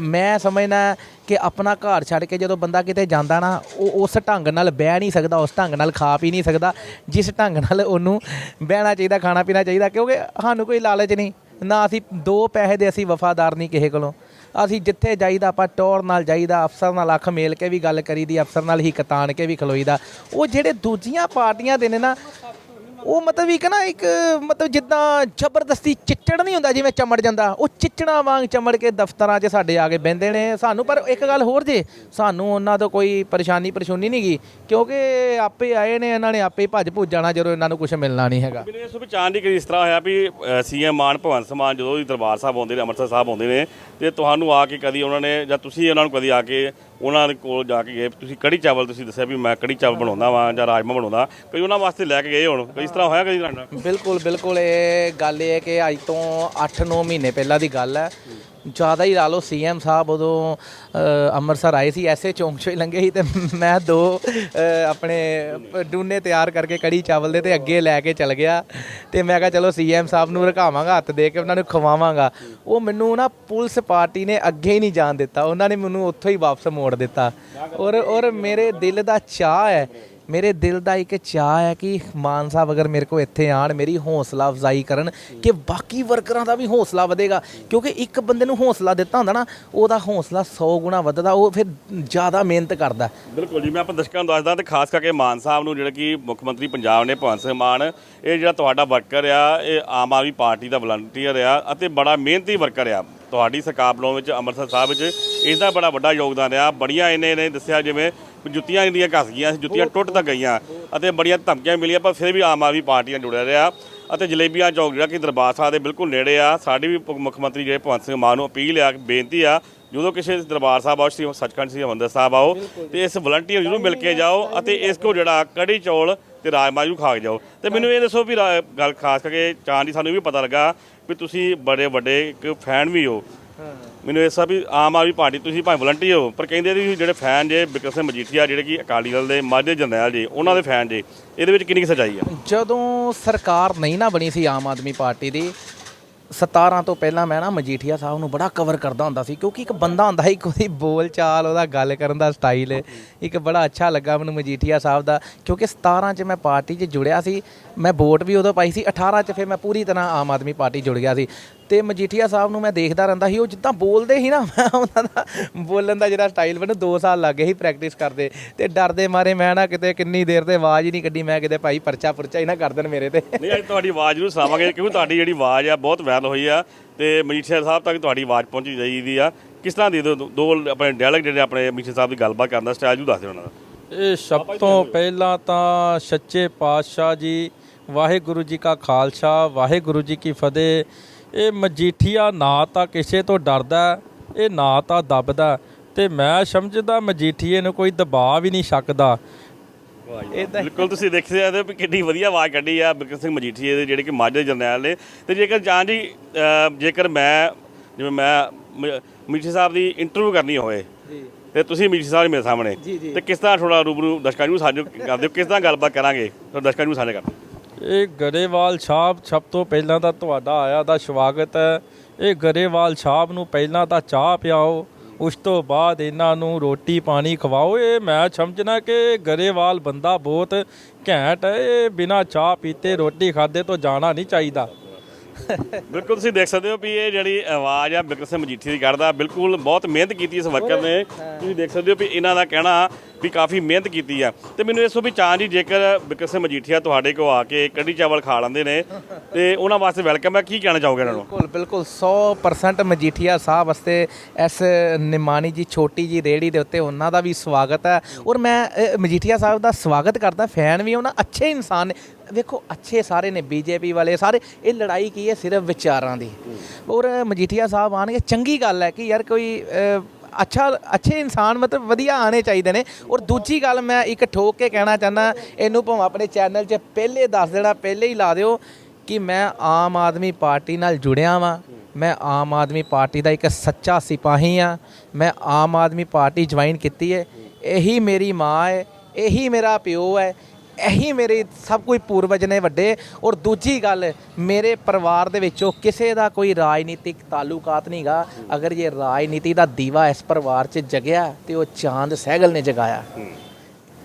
ਮੈਂ ਸਮਝਦਾ ਕਿ ਆਪਣਾ ਘਰ ਛੱਡ ਕੇ ਜਦੋਂ ਬੰਦਾ ਕਿਤੇ ਜਾਂਦਾ ਨਾ, ਉਹ ਉਸ ਢੰਗ ਨਾਲ ਬਹਿ ਨਹੀਂ ਸਕਦਾ, ਉਸ ਢੰਗ ਨਾਲ ਖਾ ਪੀ ਨਹੀਂ ਸਕਦਾ, ਜਿਸ ਢੰਗ ਨਾਲ ਉਹਨੂੰ ਬਹਿਣਾ ਚਾਹੀਦਾ, ਖਾਣਾ ਪੀਣਾ ਚਾਹੀਦਾ, ਕਿਉਂਕਿ ਸਾਨੂੰ ਕੋਈ ਲਾਲਚ ਨਹੀਂ। ਨਾ ਅਸੀਂ ਦੋ ਪੈਸੇ ਦੇ ਅਸੀਂ ਵਫਾਦਾਰ ਨਹੀਂ ਕਿਸੇ ਕੋਲੋਂ। ਅਸੀਂ ਜਿੱਥੇ ਜਾਈਦਾ, ਆਪਾਂ ਟੌਰ ਨਾਲ ਜਾਈਦਾ, ਅਫਸਰ ਨਾਲ ਅੱਖ ਮੇਲ ਕੇ ਵੀ ਗੱਲ ਕਰੀਦੀ, ਅਫਸਰ ਨਾਲ ਹੀ ਕਤਾਨ ਕੇ ਵੀ ਖਲੋਈਦਾ। ਉਹ ਜਿਹੜੇ ਦੂਜੀਆਂ ਪਾਰਟੀਆਂ ਦੇ ਨੇ ਨਾ ਉਹ ਮਤਲਬ ਇੱਕ ਨਾ ਇੱਕ, ਮਤਲਬ ਜਿੱਦਾਂ ਜ਼ਬਰਦਸਤੀ ਚਿੱਚੜ ਨਹੀਂ ਹੁੰਦਾ ਜਿਵੇਂ ਚਮੜ ਜਾਂਦਾ, ਉਹ ਚਿੱਚੜਾਂ ਵਾਂਗ ਚਮੜ ਕੇ ਦਫ਼ਤਰਾਂ 'ਚ ਸਾਡੇ ਆ ਕੇ ਬਹਿੰਦੇ ਨੇ। ਸਾਨੂੰ ਪਰ ਇੱਕ ਗੱਲ ਹੋਰ ਜੇ, ਸਾਨੂੰ ਉਹਨਾਂ ਤੋਂ ਕੋਈ ਪਰੇਸ਼ਾਨੀ ਪਰੇਸ਼ਾਨੀ ਨਹੀਂ ਗਈ ਕਿਉਂਕਿ ਆਪੇ ਆਏ ਨੇ, ਇਹਨਾਂ ਨੇ ਆਪੇ ਭੱਜ ਭੁੱਜ ਜਾਣਾ, ਜਦੋਂ ਇਹਨਾਂ ਨੂੰ ਕੁਝ ਮਿਲਣਾ ਨਹੀਂ ਹੈਗਾ। ਮੈਨੂੰ ਇਸ ਵਿਚਾਰ ਨਹੀਂ ਕਿ ਇਸ ਤਰ੍ਹਾਂ ਹੋਇਆ ਵੀ ਸੀਐਮ ਮਾਨ, ਭਗਵੰਤ ਮਾਨ ਜਦੋਂ ਵੀ ਦਰਬਾਰ ਸਾਹਿਬ ਆਉਂਦੇ ਨੇ, ਅੰਮ੍ਰਿਤਸਰ ਸਾਹਿਬ ਆਉਂਦੇ ਨੇ, ਤੇ ਤੁਹਾਨੂੰ ਆ ਕੇ ਕਦੀ ਉਹਨਾਂ ਨੇ ਜਾਂ ਤੁਸੀਂ ਉਹਨਾਂ ਨੂੰ ਕਦੀ ਆ ਕੇ ਉਹਨਾਂ ਦੇ ਕੋਲ ਜਾ ਕੇ ਗਏ। ਤੁਸੀਂ ਕੜੀ ਚਾਵਲ ਤੁਸੀਂ ਦੱਸਿਆ ਵੀ ਮੈਂ ਕੜੀ ਚਾਵਲ ਬਣਾਉਂਦਾ ਵਾਂ ਜਾਂ ਰਾਜਮਾ ਬਣਾਉਂਦਾ। ਕਈ ਉਹਨਾਂ ਵਾਸਤੇ ਲੈ ਕੇ ਗਏ ਹੁਣ। ਕਈ ਇਸ ਤਰ੍ਹਾਂ ਹੋਇਆ ਕਦੀ ਤੁਹਾਡਾ ਬਿਲਕੁਲ ਬਿਲਕੁਲ। ਇਹ ਗੱਲ ਇਹ ਹੈ ਕਿ ਅੱਜ ਤੋਂ 8-9 ਮਹੀਨੇ ਪਹਿਲਾਂ ਦੀ ਗੱਲ ਹੈ। ਜ਼ਿਆਦਾ ਹੀ ਲਾ ਲਓ ਸੀਐਮ ਸਾਹਿਬ ਉਦੋਂ ਅ, ਅੰਮ੍ਰਿਤਸਰ ਆਏ ਸੀ ਐਸੇ ਚੌਂਕ ਚੋਂ ਹੀ ਲੰਘੇ ਸੀ ਤੇ ਮੈਂ ਦੋ ਅ, ਆਪਣੇ ਡੂਨੇ ਤਿਆਰ ਕਰਕੇ ਕੜੀ ਚਾਵਲ ਦੇ ਤੇ ਅੱਗੇ ਲੈ ਕੇ ਚਲ ਗਿਆ। ਤੇ ਮੈਂ ਕਿਹਾ ਚਲੋ ਸੀਐਮ ਸਾਹਿਬ ਨੂੰ ਰਕਾਵਾਂਗਾ ਹੱਥ ਦੇ ਕੇ ਉਹਨਾਂ ਨੂੰ ਖਵਾਵਾਂਗਾ। ਉਹ ਮੈਨੂੰ ਨਾ ਪੁਲਿਸ ਪਾਰਟੀ ਨੇ ਅੱਗੇ ਹੀ ਨਹੀਂ ਜਾਣ ਦਿੱਤਾ ਉਹਨਾਂ ਨੇ ਮੈਨੂੰ ਉੱਥੋਂ ਹੀ ਵਾਪਸ ਮੋੜ ਦਿੱਤਾ। ਔਰ ਔਰ ਮੇਰੇ ਦਿਲ ਦਾ ਚਾਹ ਹੈ ਮੇਰੇ ਦਿਲ ਦਾ ਇੱਕ ਚਾਹ ਹੈ ਕਿ ਮਾਨ ਸਾਹਿਬ ਅਗਰ ਮੇਰੇ ਕੋ ਇੱਥੇ ਆਣ ਮੇਰੀ ਹੌਸਲਾ ਅਫਜ਼ਾਈ ਕਰਨ ਕਿ ਬਾਕੀ ਵਰਕਰਾਂ ਦਾ ਵੀ ਹੌਸਲਾ ਵਧੇਗਾ। ਕਿਉਂਕਿ ਇੱਕ ਬੰਦੇ ਨੂੰ ਹੌਸਲਾ ਦਿੱਤਾ ਹੁੰਦਾ ਨਾ, ਉਹਦਾ ਹੌਸਲਾ 100 ਗੁਣਾ ਵੱਧਦਾ, ਉਹ ਫਿਰ ਜ਼ਿਆਦਾ ਮਿਹਨਤ ਕਰਦਾ। ਬਿਲਕੁਲ ਜੀ, ਮੈਂ ਆਪਾਂ ਦਰਸ਼ਕਾਂ ਨੂੰ ਦੱਸਦਾ ਤੇ ਖਾਸ ਕਰਕੇ ਮਾਨ ਸਾਹਿਬ ਨੂੰ, ਜਿਹੜਾ ਕਿ ਮੁੱਖ ਮੰਤਰੀ ਪੰਜਾਬ ਨੇ ਭਗਵੰਤ ਸਿੰਘ ਮਾਨ, ਇਹ ਜਿਹੜਾ ਤੁਹਾਡਾ ਵਰਕਰ ਆ, ਇਹ ਆਮ ਆਦਮੀ ਪਾਰਟੀ ਦਾ ਵਲੰਟੀਅਰ ਆ ਅਤੇ ਬੜਾ ਮਿਹਨਤੀ ਵਰਕਰ ਆ। ਤੁਹਾਡੀ ਸਰਕਾਰ ਬਣਾਉਣ ਵਿੱਚ, ਅੰਮ੍ਰਿਤਸਰ ਸਾਹਿਬ ਵਿੱਚ ਇਸ ਦਾ ਬੜਾ ਵੱਡਾ ਯੋਗਦਾਨ ਰਿਹਾ ਬੜੀਆਂ ਇਹਨੇ ਨੇ ਦੱਸਿਆ ਜਿਵੇਂ ਜੁੱਤੀਆਂ ਇੰਡੀਆਂ ਘਸ ਗਈਆਂ ਸੀ ਜੁੱਤੀਆਂ ਟੁੱਟ ਤਾਂ ਗਈਆਂ ਅਤੇ ਬੜੀਆਂ ਧਮਕੀਆਂ ਮਿਲੀਆਂ ਪਰ ਫਿਰ ਵੀ ਆਮ ਆਦਮੀ ਪਾਰਟੀ ਨਾਲ ਜੁੜਿਆ ਰਿਹਾ ਅਤੇ ਜਲੇਬੀਆਂ ਚੌਕ ਜਿਹੜਾ ਕਿ ਦਰਬਾਰ ਸਾਹਿਬ ਦੇ ਬਿਲਕੁਲ ਨੇੜੇ ਆ ਸਾਡੀ ਵੀ ਮੁੱਖ ਮੰਤਰੀ ਜਿਹੜੇ ਭਗਵੰਤ ਸਿੰਘ ਮਾਨ ਨੂੰ ਅਪੀਲ ਆ ਬੇਨਤੀ ਆ ਜਦੋਂ ਕਿਸੇ ਦਰਬਾਰ ਸਾਹਿਬ ਆਓ ਸ੍ਰੀ ਸੱਚਖੰਡ ਸ੍ਰੀ ਹਰਿਮੰਦਰ ਸਾਹਿਬ ਆਓ ਤੇ ਇਸ ਵਲੰਟੀਅਰ ਜ਼ਰੂਰ ਮਿਲ ਕੇ ਜਾਓ ਅਤੇ ਇਸ ਕੋ ਜਿਹੜਾ ਕੜੀ ਚੌਲ ਤੇ ਰਾਜਮਾ ਜੂ ਖਾ ਕੇ ਜਾਓ। ਤੇ ਮੈਨੂੰ ਇਹ ਦੱਸੋ ਵੀ ਗੱਲ ਖਾਸ ਕਰਕੇ ਚਾਂਦ ਸਾਨੂੰ ਵੀ ਪਤਾ ਲੱਗਾ ਵੀ ਤੁਸੀਂ ਬੜੇ ਵੱਡੇ ਇੱਕ ਫੈਨ ਵੀ ਹੋ। ਮੈਨੂੰ ਇਹ ਸਭ ਵੀ ਆਮ ਆਦਮੀ ਪਾਰਟੀ, ਤੁਸੀਂ ਭਾਵੇਂ ਵਲੰਟੀਅਰ ਹੋ, ਪਰ ਕਹਿੰਦੇ ਵੀ ਜਿਹੜੇ ਫੈਨ ਜੇ ਬਿਕਰ ਸਿੰਘ ਮਜੀਠੀਆ, ਜਿਹੜੇ ਕਿ ਅਕਾਲੀ ਦਲ ਦੇ ਮਾਝੇ ਜਰਨੈਲ ਜੀ, ਉਹਨਾਂ ਦੇ ਫੈਨ ਜੇ, ਇਹਦੇ ਵਿੱਚ ਕਿੰਨੀ ਕੁ ਸੱਚਾਈ ਆ? ਜਦੋਂ ਸਰਕਾਰ ਨਹੀਂ ਨਾ ਬਣੀ ਸੀ ਆਮ ਆਦਮੀ ਪਾਰਟੀ ਦੀ 17 ਤੋਂ ਪਹਿਲਾਂ ਮੈਂ ਨਾ ਮਜੀਠੀਆ ਸਾਹਿਬ ਨੂੰ ਬੜਾ ਕਵਰ ਕਰਦਾ ਹੁੰਦਾ ਸੀ, ਕਿਉਂਕਿ ਇੱਕ ਬੰਦਾ ਹੁੰਦਾ ਸੀ ਉਹਦੀ ਬੋਲ ਚਾਲ ਉਹਦਾ ਗੱਲ ਕਰਨ ਦਾ ਸਟਾਈਲ ਇੱਕ ਬੜਾ ਅੱਛਾ ਲੱਗਾ ਮੈਨੂੰ ਮਜੀਠੀਆ ਸਾਹਿਬ ਦਾ, ਕਿਉਂਕਿ 17 ਚ ਮੈਂ ਪਾਰਟੀ 'ਚ ਜੁੜਿਆ ਸੀ, ਮੈਂ ਵੋਟ ਵੀ ਉਦੋਂ ਪਾਈ ਸੀ 18 ਚ ਫਿਰ ਮੈਂ ਪੂਰੀ ਤਰ੍ਹਾਂ ਆਮ ਆਦਮੀ ਪਾਰਟੀ ਜੁੜ ਗਿਆ ਸੀ। ਤੇ ਮਜੀਠੀਆ ਸਾਹਿਬ ਨੂੰ ਮੈਂ ਦੇਖਦਾ ਰਹਿੰਦਾ ਸੀ ਉਹ ਜਿੱਦਾਂ ਬੋਲਦੇ ਸੀ ਨਾ ਮੈਂ ਉਹਨਾਂ ਦਾ ਬੋਲਣ ਦਾ ਜਿਹੜਾ ਸਟਾਈਲ ਮੈਨੂੰ 2 ਸਾਲ ਲੱਗੇ ਸੀ ਪ੍ਰੈਕਟਿਸ ਕਰਦੇ ਤੇ ਡਰਦੇ ਮਾਰੇ ਮੈਂ ਨਾ ਕਿਤੇ ਕਿੰਨੀ ਦੇਰ ਤੇ ਆਵਾਜ਼ ਹੀ ਨਹੀਂ ਕੱਢੀ ਮੈਂ ਕਿਤੇ ਭਾਈ ਪਰਚਾ ਪੁਰਚਾ ਹੀ ਨਾ ਕਰ ਦੇਣ ਮੇਰੇ ਤੇ। ਨਹੀਂ ਅੱਜ ਤੁਹਾਡੀ ਆਵਾਜ਼ ਨੂੰ ਸੁਣਾਵਾਂਗੇ ਕਿਉਂਕਿ ਤੁਹਾਡੀ ਜਿਹੜੀ ਆਵਾਜ਼ ਆ ਬਹੁਤ ਵਾਇਰਲ ਹੋਈ ਆ ਤੇ ਮਜੀਠੀਆ ਸਾਹਿਬ ਤੱਕ ਤੁਹਾਡੀ ਆਵਾਜ਼ ਪਹੁੰਚੀ ਚਾਹੀਦੀ ਆ। ਕਿਸ ਤਰ੍ਹਾਂ ਦੀ ਦੋ ਦੋ ਆਪਣੇ ਡਾਇਲੌਗ ਜਿਹੜੇ ਆਪਣੇ ਮਜੀਠੀਆ ਸਾਹਿਬ ਦੀ ਗੱਲਬਾਤ ਕਰਨ ਦਾ ਸਟਾਈਲ ਜੂ ਦੱਸ ਦਿਓ ਉਹਨਾਂ ਦਾ। ਇਹ ਸਭ ਤੋਂ ਪਹਿਲਾਂ ਤਾਂ ਸੱਚੇ ਪਾਤਸ਼ਾਹ ਜੀ ਵਾਹਿਗੁਰੂ ਜੀ ਕਾ ਖਾਲਸਾ ਵਾਹਿਗੁਰੂ ਜੀ ਕੀ ਫਤਿਹ। ਇਹ ਮਜੀਠੀਆ ਨਾ ਤਾਂ ਕਿਸੇ ਤੋਂ ਡਰਦਾ ਇਹ ਨਾ ਤਾਂ ਦੱਬਦਾ ਤੇ ਮੈਂ ਸਮਝਦਾ ਮਜੀਠੀਏ ਨੂੰ ਕੋਈ ਦਬਾਅ ਵੀ ਨਹੀਂ ਸਕਦਾ ਇਦਾਂ ਬਿਲਕੁਲ ਤੁਸੀਂ ਦੇਖ ਸਕਦੇ ਹੋ ਵੀ ਕਿੰਨੀ ਵਧੀਆ ਆਵਾਜ਼ ਕੱਢੀ ਆ ਬਿਕਰ ਸਿੰਘ ਮਜੀਠੀਏ ਦੇ ਜਿਹੜੇ ਕਿ ਮਾਝੇ ਜਰਨੈਲ ਨੇ। ਤੇ ਜੇਕਰ ਜਾਨ ਜੀ ਜੇਕਰ ਮੈਂ ਜਿਵੇਂ ਮੈਂ ਮਜੀਠੀ ਸਾਹਿਬ ਦੀ ਇੰਟਰਵਿਊ ਕਰਨੀ ਹੋਵੇ ਜੀ। ਤੇ ਤੁਸੀਂ ਮਜੀਠੀ ਸਾਹਿਬ ਮੇਰੇ ਸਾਹਮਣੇ। ਤੇ ਕਿਸ ਤਰ੍ਹਾਂ ਥੋੜਾ ਰੂਬਰੂ ਦਰਸ਼ਕਾਂ ਨੂੰ ਸਾਂਝੋ ਕਰਦੇ ਹੋ ਕਿਸ ਤਰ੍ਹਾਂ ਗੱਲਬਾਤ ਕਰਾਂਗੇ? ਤਾਂ ਦਰਸ਼ਕਾਂ ਨੂੰ ਸਾਂਝਾ ਕਰਦੇ ਇਹ ਗਰੇਵਾਲ ਸਾਹਿਬ ਸਭ ਤੋਂ ਪਹਿਲਾਂ ਤਾਂ ਤੁਹਾਡਾ ਆਇਆ ਦਾ ਸਵਾਗਤ ਹੈ। ਇਹ ਗਰੇਵਾਲ ਸਾਹਿਬ ਨੂੰ ਪਹਿਲਾਂ ਤਾਂ ਚਾਹ ਪਿਆਓ ਉਸ ਤੋਂ ਬਾਅਦ ਇਹਨਾਂ ਨੂੰ ਰੋਟੀ ਪਾਣੀ ਖਵਾਓ। ਇਹ ਮੈਂ ਸਮਝਣਾ ਕਿ ਗਰੇਵਾਲ ਬੰਦਾ ਬਹੁਤ ਘੈਂਟ ਹੈ। ਇਹ ਬਿਨਾ ਚਾਹ ਪੀਤੇ ਰੋਟੀ ਖਾਦੇ ਤੋਂ ਜਾਣਾ ਨਹੀਂ ਚਾਹੀਦਾ। ਬਿਲਕੁਲ ਤੁਸੀਂ ਦੇਖ ਸਕਦੇ ਹੋ ਵੀ ਇਹ ਜਿਹੜੀ ਆਵਾਜ਼ ਆ ਬਿਕਰ ਸਿੰਘ ਮਜੀਠੀ ਦੀ ਕਰਦਾ ਬਿਲਕੁਲ ਬਹੁਤ ਮਿਹਨਤ ਕੀਤੀ ਇਸ ਵਰਕਰ ਨੇ। ਤੁਸੀਂ ਦੇਖ ਸਕਦੇ ਹੋ ਵੀ ਇਹਨਾਂ ਦਾ ਕਹਿਣਾ ਵੀ ਕਾਫੀ ਮਿਹਨਤ ਕੀਤੀ ਆ। ਤੇ ਮੈਨੂੰ ਇਸ ਤੋਂ ਵੀ ਚਾਹ ਜੀ ਜੇਕਰ ਬਿਕਰ ਸਿੰਘ ਮਜੀਠੀਆ ਤੁਹਾਡੇ ਕੋਲ ਆ ਕੇ ਕੜੀ ਚਾਵਲ ਖਾ ਲੈਂਦੇ ਨੇ, ਤੇ ਉਹਨਾਂ ਵਾਸਤੇ ਵੈਲਕਮ ਹੈ ਕੀ ਕਹਿਣਾ ਚਾਹੋਗੇ ਇਹਨਾਂ ਨੂੰ? ਬਿਲਕੁਲ ਬਿਲਕੁਲ 100% ਮਜੀਠੀਆ ਸਾਹਿਬ ਵਾਸਤੇ ਇਸ ਨਿਮਾਣੀ ਜੀ, ਛੋਟੀ ਜੀ ਰੇੜੀ ਦੇ ਉੱਤੇ ਉਹਨਾਂ ਦਾ ਵੀ ਸਵਾਗਤ ਹੈ। ਔਰ ਮੈਂ ਮਜੀਠੀਆ ਸਾਹਿਬ ਦਾ ਸਵਾਗਤ ਕਰਦਾ, ਫੈਨ ਵੀ ਉਹਨਾਂ ਅੱਛੇ ਇਨਸਾਨ ਨੇ। ਵੇਖੋ, ਅੱਛੇ ਸਾਰੇ ਨੇ ਬੀਜੇਪੀ ਵਾਲੇ, ਸਾਰੇ, ਇਹ ਲੜਾਈ ਕੀ ਹੈ ਸਿਰਫ ਵਿਚਾਰਾਂ ਦੀ। ਔਰ ਮਜੀਠੀਆ ਸਾਹਿਬ ਆਣਗੇ, ਚੰਗੀ ਗੱਲ ਹੈ ਕਿ ਯਾਰ ਕੋਈ ਅੱਛਾ, ਅੱਛੇ ਇਨਸਾਨ ਮਤਲਬ ਵਧੀਆ ਆਣੇ ਚਾਹੀਦੇ ਨੇ। ਔਰ ਦੂਜੀ ਗੱਲ ਮੈਂ ਇੱਕ ਠੋਕ ਕੇ ਕਹਿਣਾ ਚਾਹੁੰਦਾ, ਇਹਨੂੰ ਭਾਵੇਂ ਆਪਣੇ ਚੈਨਲ 'ਚ ਪਹਿਲੇ ਦੱਸ ਦੇਣਾ, ਪਹਿਲੇ ਹੀ ਲਾ ਦਿਓ ਕਿ ਮੈਂ ਆਮ ਆਦਮੀ ਪਾਰਟੀ ਨਾਲ ਜੁੜਿਆ ਵਾਂ। ਮੈਂ ਆਮ ਆਦਮੀ ਪਾਰਟੀ ਦਾ ਇੱਕ ਸੱਚਾ ਸਿਪਾਹੀ ਆ। ਮੈਂ ਆਮ ਆਦਮੀ ਪਾਰਟੀ ਜੁਆਇਨ ਕੀਤੀ ਹੈ ਇਹੀ ਮੇਰੀ ਮਾਂ ਹੈ ਇਹੀ ਮੇਰਾ ਪਿਓ ਹੈ ਇਹੀ ਮੇਰੇ ਸਭ ਕੋਈ ਪੂਰਵਜ ਨੇ ਵੱਡੇ। ਔਰ ਦੂਜੀ ਗੱਲ, ਮੇਰੇ ਪਰਿਵਾਰ ਦੇ ਵਿੱਚੋਂ ਕਿਸੇ ਦਾ ਕੋਈ ਰਾਜਨੀਤਿਕ ਤਾਲੁਕਾਤ ਨਹੀਂਗਾ ਅਗਰ ਇਹ ਰਾਜਨੀਤੀ ਦਾ ਦੀਵਾ ਇਸ ਪਰਿਵਾਰ 'ਚ ਜਗਿਆ ਤੇ ਉਹ ਚਾਂਦ ਸਹਿਗਲ ਨੇ ਜਗਾਇਆ।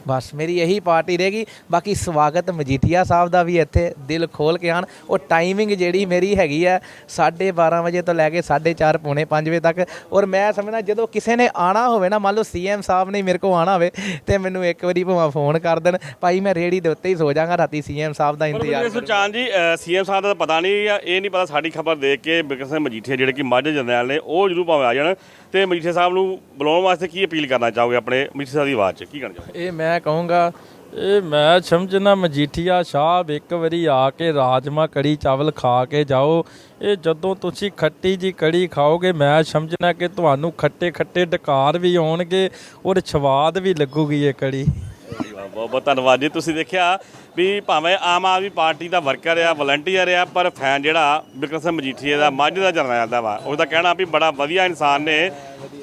ਬਸ ਮੇਰੀ ਇਹੀ ਪਾਰਟੀ ਰਹੇਗੀ। ਬਾਕੀ ਸਵਾਗਤ ਮਜੀਠੀਆ ਸਾਹਿਬ ਦਾ ਵੀ ਇੱਥੇ ਦਿਲ ਖੋਲ ਕੇ ਆਣ। ਉਹ ਟਾਈਮਿੰਗ ਜਿਹੜੀ ਮੇਰੀ ਹੈਗੀ ਹੈ 12:30 ਵਜੇ ਤੋਂ ਲੈ ਕੇ 4:30 ਪੌਣੇ 5 ਵਜੇ ਤੱਕ। ਔਰ ਮੈਂ ਸਮਝਦਾ ਜਦੋਂ ਕਿਸੇ ਨੇ ਆਣਾ ਹੋਵੇ ਨਾ ਮੰਨ ਲਓ ਸੀਐਮ ਸਾਹਿਬ ਨੇ ਮੇਰੇ ਕੋਲ ਆਣਾ ਹੋਵੇ ਤੇ ਮੈਨੂੰ ਇੱਕ ਵਾਰੀ ਭਾਵੇਂ ਫੋਨ ਕਰ ਦੇਣ। ਭਾਈ ਮੈਂ ਰੇੜੀ ਦੇ ਉੱਤੇ ਹੀ ਸੋ ਜਾਗਾ ਰਾਤੀ ਸੀਐਮ ਸਾਹਿਬ ਦਾ ਇੰਤਜ਼ਾਰ ਸੁਚਾਨ ਜੀ ਸੀਐਮ ਸਾਹਿਬ ਦਾ ਪਤਾ ਨਹੀਂ ਇਹ ਨਹੀਂ ਪਤਾ ਸਾਡੀ ਖਬਰ ਦੇਖ ਕੇ ਬਿਕਰਮ ਮਜੀਠੀਆ ਜਿਹੜੇ ਕਿ ਮਾਝੇ ਜਰਨੈਲ ਨੇ ਉਹ ਜ਼ਰੂਰ ਭਾਵੇਂ ਆ ਜਾਣ। ਤੇ ਮਜੀਠੀਆ ਸਾਹਿਬ ਨੂੰ ਬੁਲਾਉਣ ਵਾਸਤੇ ਕੀ ਅਪੀਲ ਕਰਨਾ ਚਾਹੋਗੇ ਆਪਣੇ ਮਜੀਠੀਆ ਸਾਹਿਬ ਦੀ ਆਵਾਜ਼ 'ਚ? ਕੀ ਕਹਿਣਾ ਚਾਹੋਗੇ? ਇਹ ਮੈਂ ਕਹੂੰਗਾ ਇਹ ਮੈਂ ਸਮਝਣਾ ਮਜੀਠੀਆ ਸਾਹਿਬ ਇੱਕ ਵਾਰੀ ਆ ਕੇ ਰਾਜਮਾ ਕੜੀ ਚਾਵਲ ਖਾ ਕੇ ਜਾਓ। ਇਹ ਜਦੋਂ ਤੁਸੀਂ ਖੱਟੀ ਜੀ ਕੜੀ ਖਾਓਗੇ ਮੈਂ ਸਮਝਣਾ ਕਿ ਤੁਹਾਨੂੰ ਖੱਟੇ ਖੱਟੇ ਡਕਾਰ ਵੀ ਆਉਣਗੇ ਔਰ ਸਵਾਦ ਵੀ ਲੱਗੂਗੀ ਇਹ ਕੜੀ। ਬਹੁਤ ਬਹੁਤ ਧੰਨਵਾਦ ਜੀ। ਤੁਸੀਂ ਦੇਖਿਆ ਵੀ ਭਾਵੇਂ ਆਮ ਆਦਮੀ ਪਾਰਟੀ ਦਾ ਵਰਕਰ ਆ ਵਲੰਟੀਅਰ ਆ ਪਰ ਫੈਨ ਜਿਹੜਾ ਬਿਕਰਮ ਸਿੰਘ ਮਜੀਠੀਏ ਦਾ ਮਾਝੇ ਦਾ ਜਰਨੈਲ ਦਾ ਵਾ। ਉਹਦਾ ਕਹਿਣਾ ਵੀ ਬੜਾ ਵਧੀਆ ਇਨਸਾਨ ਨੇ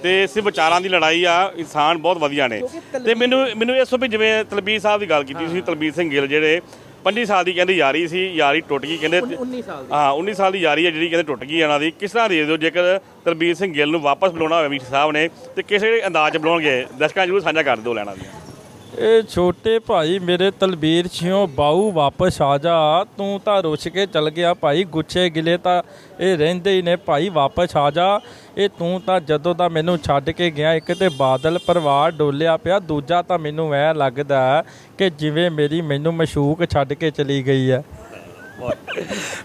ਤੇ ਸਿਰ ਵਿਚਾਰਾਂ ਦੀ ਲੜਾਈ ਆ ਇਨਸਾਨ ਬਹੁਤ ਵਧੀਆ ਨੇ। ਤੇ ਮੈਨੂੰ ਮੈਨੂੰ ਇਸ ਤੋਂ ਵੀ ਜਿਵੇਂ ਤਲਬੀਰ ਸਾਹਿਬ ਦੀ ਗੱਲ ਕੀਤੀ ਸੀ ਤਲਬੀਰ ਸਿੰਘ ਗਿੱਲ ਜਿਹੜੇ 25 ਸਾਲ ਦੀ ਕਹਿੰਦੇ ਯਾਰੀ ਸੀ ਯਾਰੀ ਟੁੱਟ ਗਈ ਕਹਿੰਦੇ 19 ਸਾਲ ਹਾਂ 19 ਸਾਲ ਦੀ ਯਾਰੀ ਹੈ ਜਿਹੜੀ ਕਹਿੰਦੇ ਟੁੱਟ ਗਈ ਇਹਨਾਂ ਦੀ। ਕਿਸ ਤਰ੍ਹਾਂ ਦੇ ਦਿਓ ਜੇਕਰ ਤਲਬੀਰ ਸਿੰਘ ਗਿੱਲ ਨੂੰ ਵਾਪਸ ਬੁਲਾਉਣਾ ਹੋਵੇ ਮੀਠ ਸਾਹਿਬ ਨੇ ਤੇ ਕਿਸੇ ਅੰਦਾਜ਼ 'ਚ ਬੁਲਾਉਣਗੇ? ਦਰਸ਼ਕਾਂ ਜਰੂਰ ਸਾਂਝਾ ਕਰ ਦਿਓ ਲੈਣਾ ਦੀਆਂ। ਇਹ ਛੋਟੇ ਭਾਈ ਮੇਰੇ ਤਲਬੀਰ ਛਿਓ, ਬਾਊ ਵਾਪਸ ਆ ਜਾ। ਤੂੰ ਤਾਂ ਰੁੱਛ ਕੇ ਚਲ ਗਿਆ ਭਾਈ, ਗੁੱਛੇ ਗਿਲੇ ਤਾਂ ਇਹ ਰਹਿੰਦੇ ਹੀ ਨੇ ਭਾਈ, ਵਾਪਸ ਆ ਜਾ। ਇਹ ਤੂੰ ਤਾਂ ਜਦੋਂ ਦਾ ਮੈਨੂੰ ਛੱਡ ਕੇ ਗਿਆ, ਇੱਕ ਤੇ ਬਾਦਲ ਪਰਿਵਾਰ ਡੋਲਿਆ ਪਿਆ, ਦੂਜਾ ਤਾਂ ਮੈਨੂੰ ਐ ਲੱਗਦਾ ਕਿ ਜਿਵੇਂ ਮੇਰੀ ਮੈਨੂੰ ਮਸ਼ੂਕ ਛੱਡ ਕੇ ਚਲੀ ਗਈ ਹੈ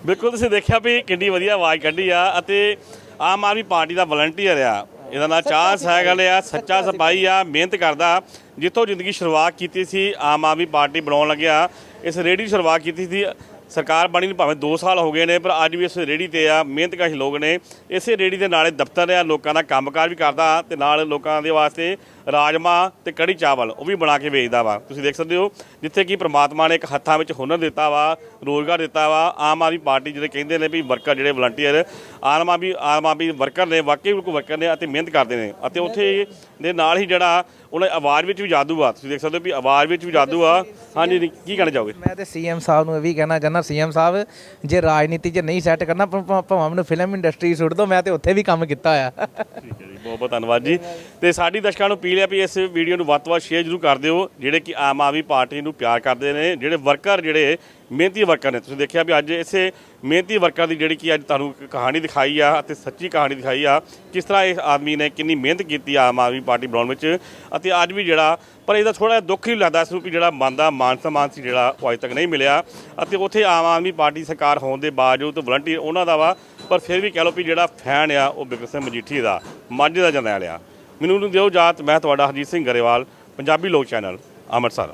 ਬਿਲਕੁਲ ਤੁਸੀਂ ਦੇਖਿਆ ਵੀ ਕਿੰਨੀ ਵਧੀਆ ਆਵਾਜ਼ ਕੱਢੀ ਆ ਅਤੇ ਆਮ ਆਦਮੀ ਪਾਰਟੀ ਦਾ ਵਲੰਟੀਅਰ ਆ। ਇਹਦਾ ਨਾਂ ਚਾਹ ਸਾਈਕਲ ਆ ਸੱਚਾ ਸਿਪਾਹੀ ਆ ਮਿਹਨਤ ਕਰਦਾ। ਜਿੱਥੋਂ ਜ਼ਿੰਦਗੀ ਸ਼ੁਰੂਆਤ ਕੀਤੀ ਸੀ ਆਮ ਆਦਮੀ ਪਾਰਟੀ ਬਣਾਉਣ ਲੱਗਿਆ। ਇਸ ਰੇੜੀ ਦੀ ਸ਼ੁਰੂਆਤ ਕੀਤੀ ਸੀ ਸਰਕਾਰ ਬਣੀ ਨੂੰ ਭਾਵੇਂ 2 ਸਾਲ ਹੋ ਗਏ ਨੇ ਪਰ ਅੱਜ ਵੀ ਇਸ ਰੇੜੀ ਤੇ ਆ ਮਿਹਨਤ ਕਸ਼ ਲੋਕ ਨੇ। ਇਸੇ ਰੇੜੀ ਦੇ ਨਾਲੇ ਦਫ਼ਤਰ ਆ ਲੋਕਾਂ ਦਾ ਕੰਮਕਾਰ ਵੀ ਕਰਦਾ ਤੇ ਨਾਲ ਲੋਕਾਂ ਦੇ ਵਾਸਤੇ ਰਾਜਮਾ ਤੇ ਕੜੀ ਚਾਵਲ ਉਹ ਵੀ ਬਣਾ ਕੇ ਵੇਚਦਾ ਵਾ। ਤੁਸੀਂ ਦੇਖ ਸਕਦੇ ਹੋ ਜਿੱਥੇ ਕਿ ਪ੍ਰਮਾਤਮਾ ਨੇ ਇੱਕ ਹੱਥਾਂ ਵਿੱਚ ਹੁਨਰ ਦਿੱਤਾ ਵਾ ਰੋਜ਼ਗਾਰ ਦਿੱਤਾ ਵਾ। ਆਮ ਆਦਮੀ ਪਾਰਟੀ ਜਿਹੜੇ ਕਹਿੰਦੇ ਨੇ ਵੀ ਵਰਕਰ ਜਿਹੜੇ ਵਲੰਟੀਅਰ ਆਮ ਆਦਮੀ ਆਮ ਆਦਮੀ ਵਰਕਰ ਨੇ ਵਾਕਈ ਬਿਲਕੁਲ ਵਰਕਰ ਨੇ ਅਤੇ ਮਿਹਨਤ ਕਰਦੇ ਨੇ। ਅਤੇ ਉੱਥੇ ਦੇ ਨਾਲ ਹੀ ਜਿਹੜਾ ਉਹਨਾਂ ਆਵਾਜ਼ ਵਿੱਚ ਵੀ ਜਾਦੂ ਆ। ਤੁਸੀਂ ਦੇਖ ਸਕਦੇ ਹੋ ਵੀ ਆਵਾਜ਼ ਵਿੱਚ ਵੀ ਜਾਦੂ ਆ। ਹਾਂਜੀ ਕੀ ਕਹਿਣਾ ਚਾਹੋਗੇ? ਮੈਂ ਤੇ ਸੀਐਮ ਸਾਹਿਬ ਨੂੰ ਇਹ ਵੀ ਕਹਿਣਾ ਚਾਹੁੰਦਾ ਸੀਐਮ ਸਾਹਿਬ ਜੇ ਰਾਜਨੀਤੀ 'ਚ ਨਹੀਂ ਸੈੱਟ ਕਰਨਾ ਭਾਵੇਂ ਮੈਨੂੰ ਫਿਲਮ ਇੰਡਸਟਰੀ ਸੁੱਟ ਦੋ ਮੈਂ ਤੇ ਉੱਥੇ ਵੀ ਕੰਮ ਕੀਤਾ ਹੋਇਆ। ਠੀਕ ਹੈ ਜੀ ਬਹੁਤ ਬਹੁਤ ਧੰਨਵਾਦ ਜੀ। ਤੇ ਸਾਡੀ ਦਰਸ਼ਕਾਂ ਨੂੰ ਅਪੀਲ ਹੈ ਵੀ ਇਸ ਵੀਡੀਓ ਨੂੰ ਵੱਧ ਤੋਂ ਵੱਧ ਸ਼ੇਅਰ ਜ਼ਰੂਰ ਕਰ ਦਿਓ ਜਿਹੜੇ ਕਿ ਆਮ ਆਦਮੀ ਪਾਰਟੀ ਨੂੰ ਪਿਆਰ ਕਰਦੇ ਨੇ ਜਿਹੜੇ ਵਰਕਰ ਜਿਹੜੇ ਮਿਹਨਤੀ ਵਰਕਰ ਨੇ। ਤੁਸੀਂ ਦੇਖਿਆ ਵੀ ਅੱਜ ਇਸੇ ਮਿਹਨਤੀ ਵਰਕਰ ਦੀ ਜਿਹੜੀ ਕਿ ਅੱਜ ਤੁਹਾਨੂੰ ਇੱਕ ਕਹਾਣੀ ਦਿਖਾਈ ਆ ਅਤੇ ਸੱਚੀ ਕਹਾਣੀ ਦਿਖਾਈ ਆ, ਕਿਸ ਤਰ੍ਹਾਂ ਇਸ ਆਦਮੀ ਨੇ ਕਿੰਨੀ ਮਿਹਨਤ ਕੀਤੀ ਆ ਆਮ ਆਦਮੀ ਪਾਰਟੀ ਬਣਾਉਣ ਵਿੱਚ ਅਤੇ ਅੱਜ ਵੀ ਜਿਹੜਾ, ਪਰ ਇਹਦਾ ਥੋੜਾ ਦੁੱਖ ਹੀ ਲੱਗਦਾ ਇਸ ਨੂੰ ਵੀ ਜਿਹੜਾ ਮਨ ਦਾ ਮਾਨ ਸਨਮਾਨ ਸੀ ਜਿਹੜਾ ਉਹ ਅੱਜ ਤੱਕ ਨਹੀਂ ਮਿਲਿਆ ਅਤੇ ਉੱਥੇ ਆਮ ਆਦਮੀ ਪਾਰਟੀ ਸਰਕਾਰ ਹੋਣ ਦੇ ਬਾਵਜੂਦ ਵਲੰਟੀਅਰ ਉਹਨਾਂ ਦਾ ਵਾ, ਪਰ ਫਿਰ ਵੀ ਕਹਿ ਲਓ ਵੀ ਜਿਹੜਾ ਫੈਨ ਆ ਉਹ ਬਿਕਰਮ ਸਿੰਘ ਮਜੀਠੀ ਦਾ, ਮਾਝੇ ਦਾ ਜਰਨੈਲ ਆ। ਮੈਨੂੰ ਨੂੰ ਦਿਓ ਜਾਤ ਮੈਂ ਤੁਹਾਡਾ ਹਰਜੀਤ ਸਿੰਘ ਗਰੇਵਾਲ, ਪੰਜਾਬੀ ਲੋਕ ਚੈਨਲ, ਅੰਮ੍ਰਿਤਸਰ।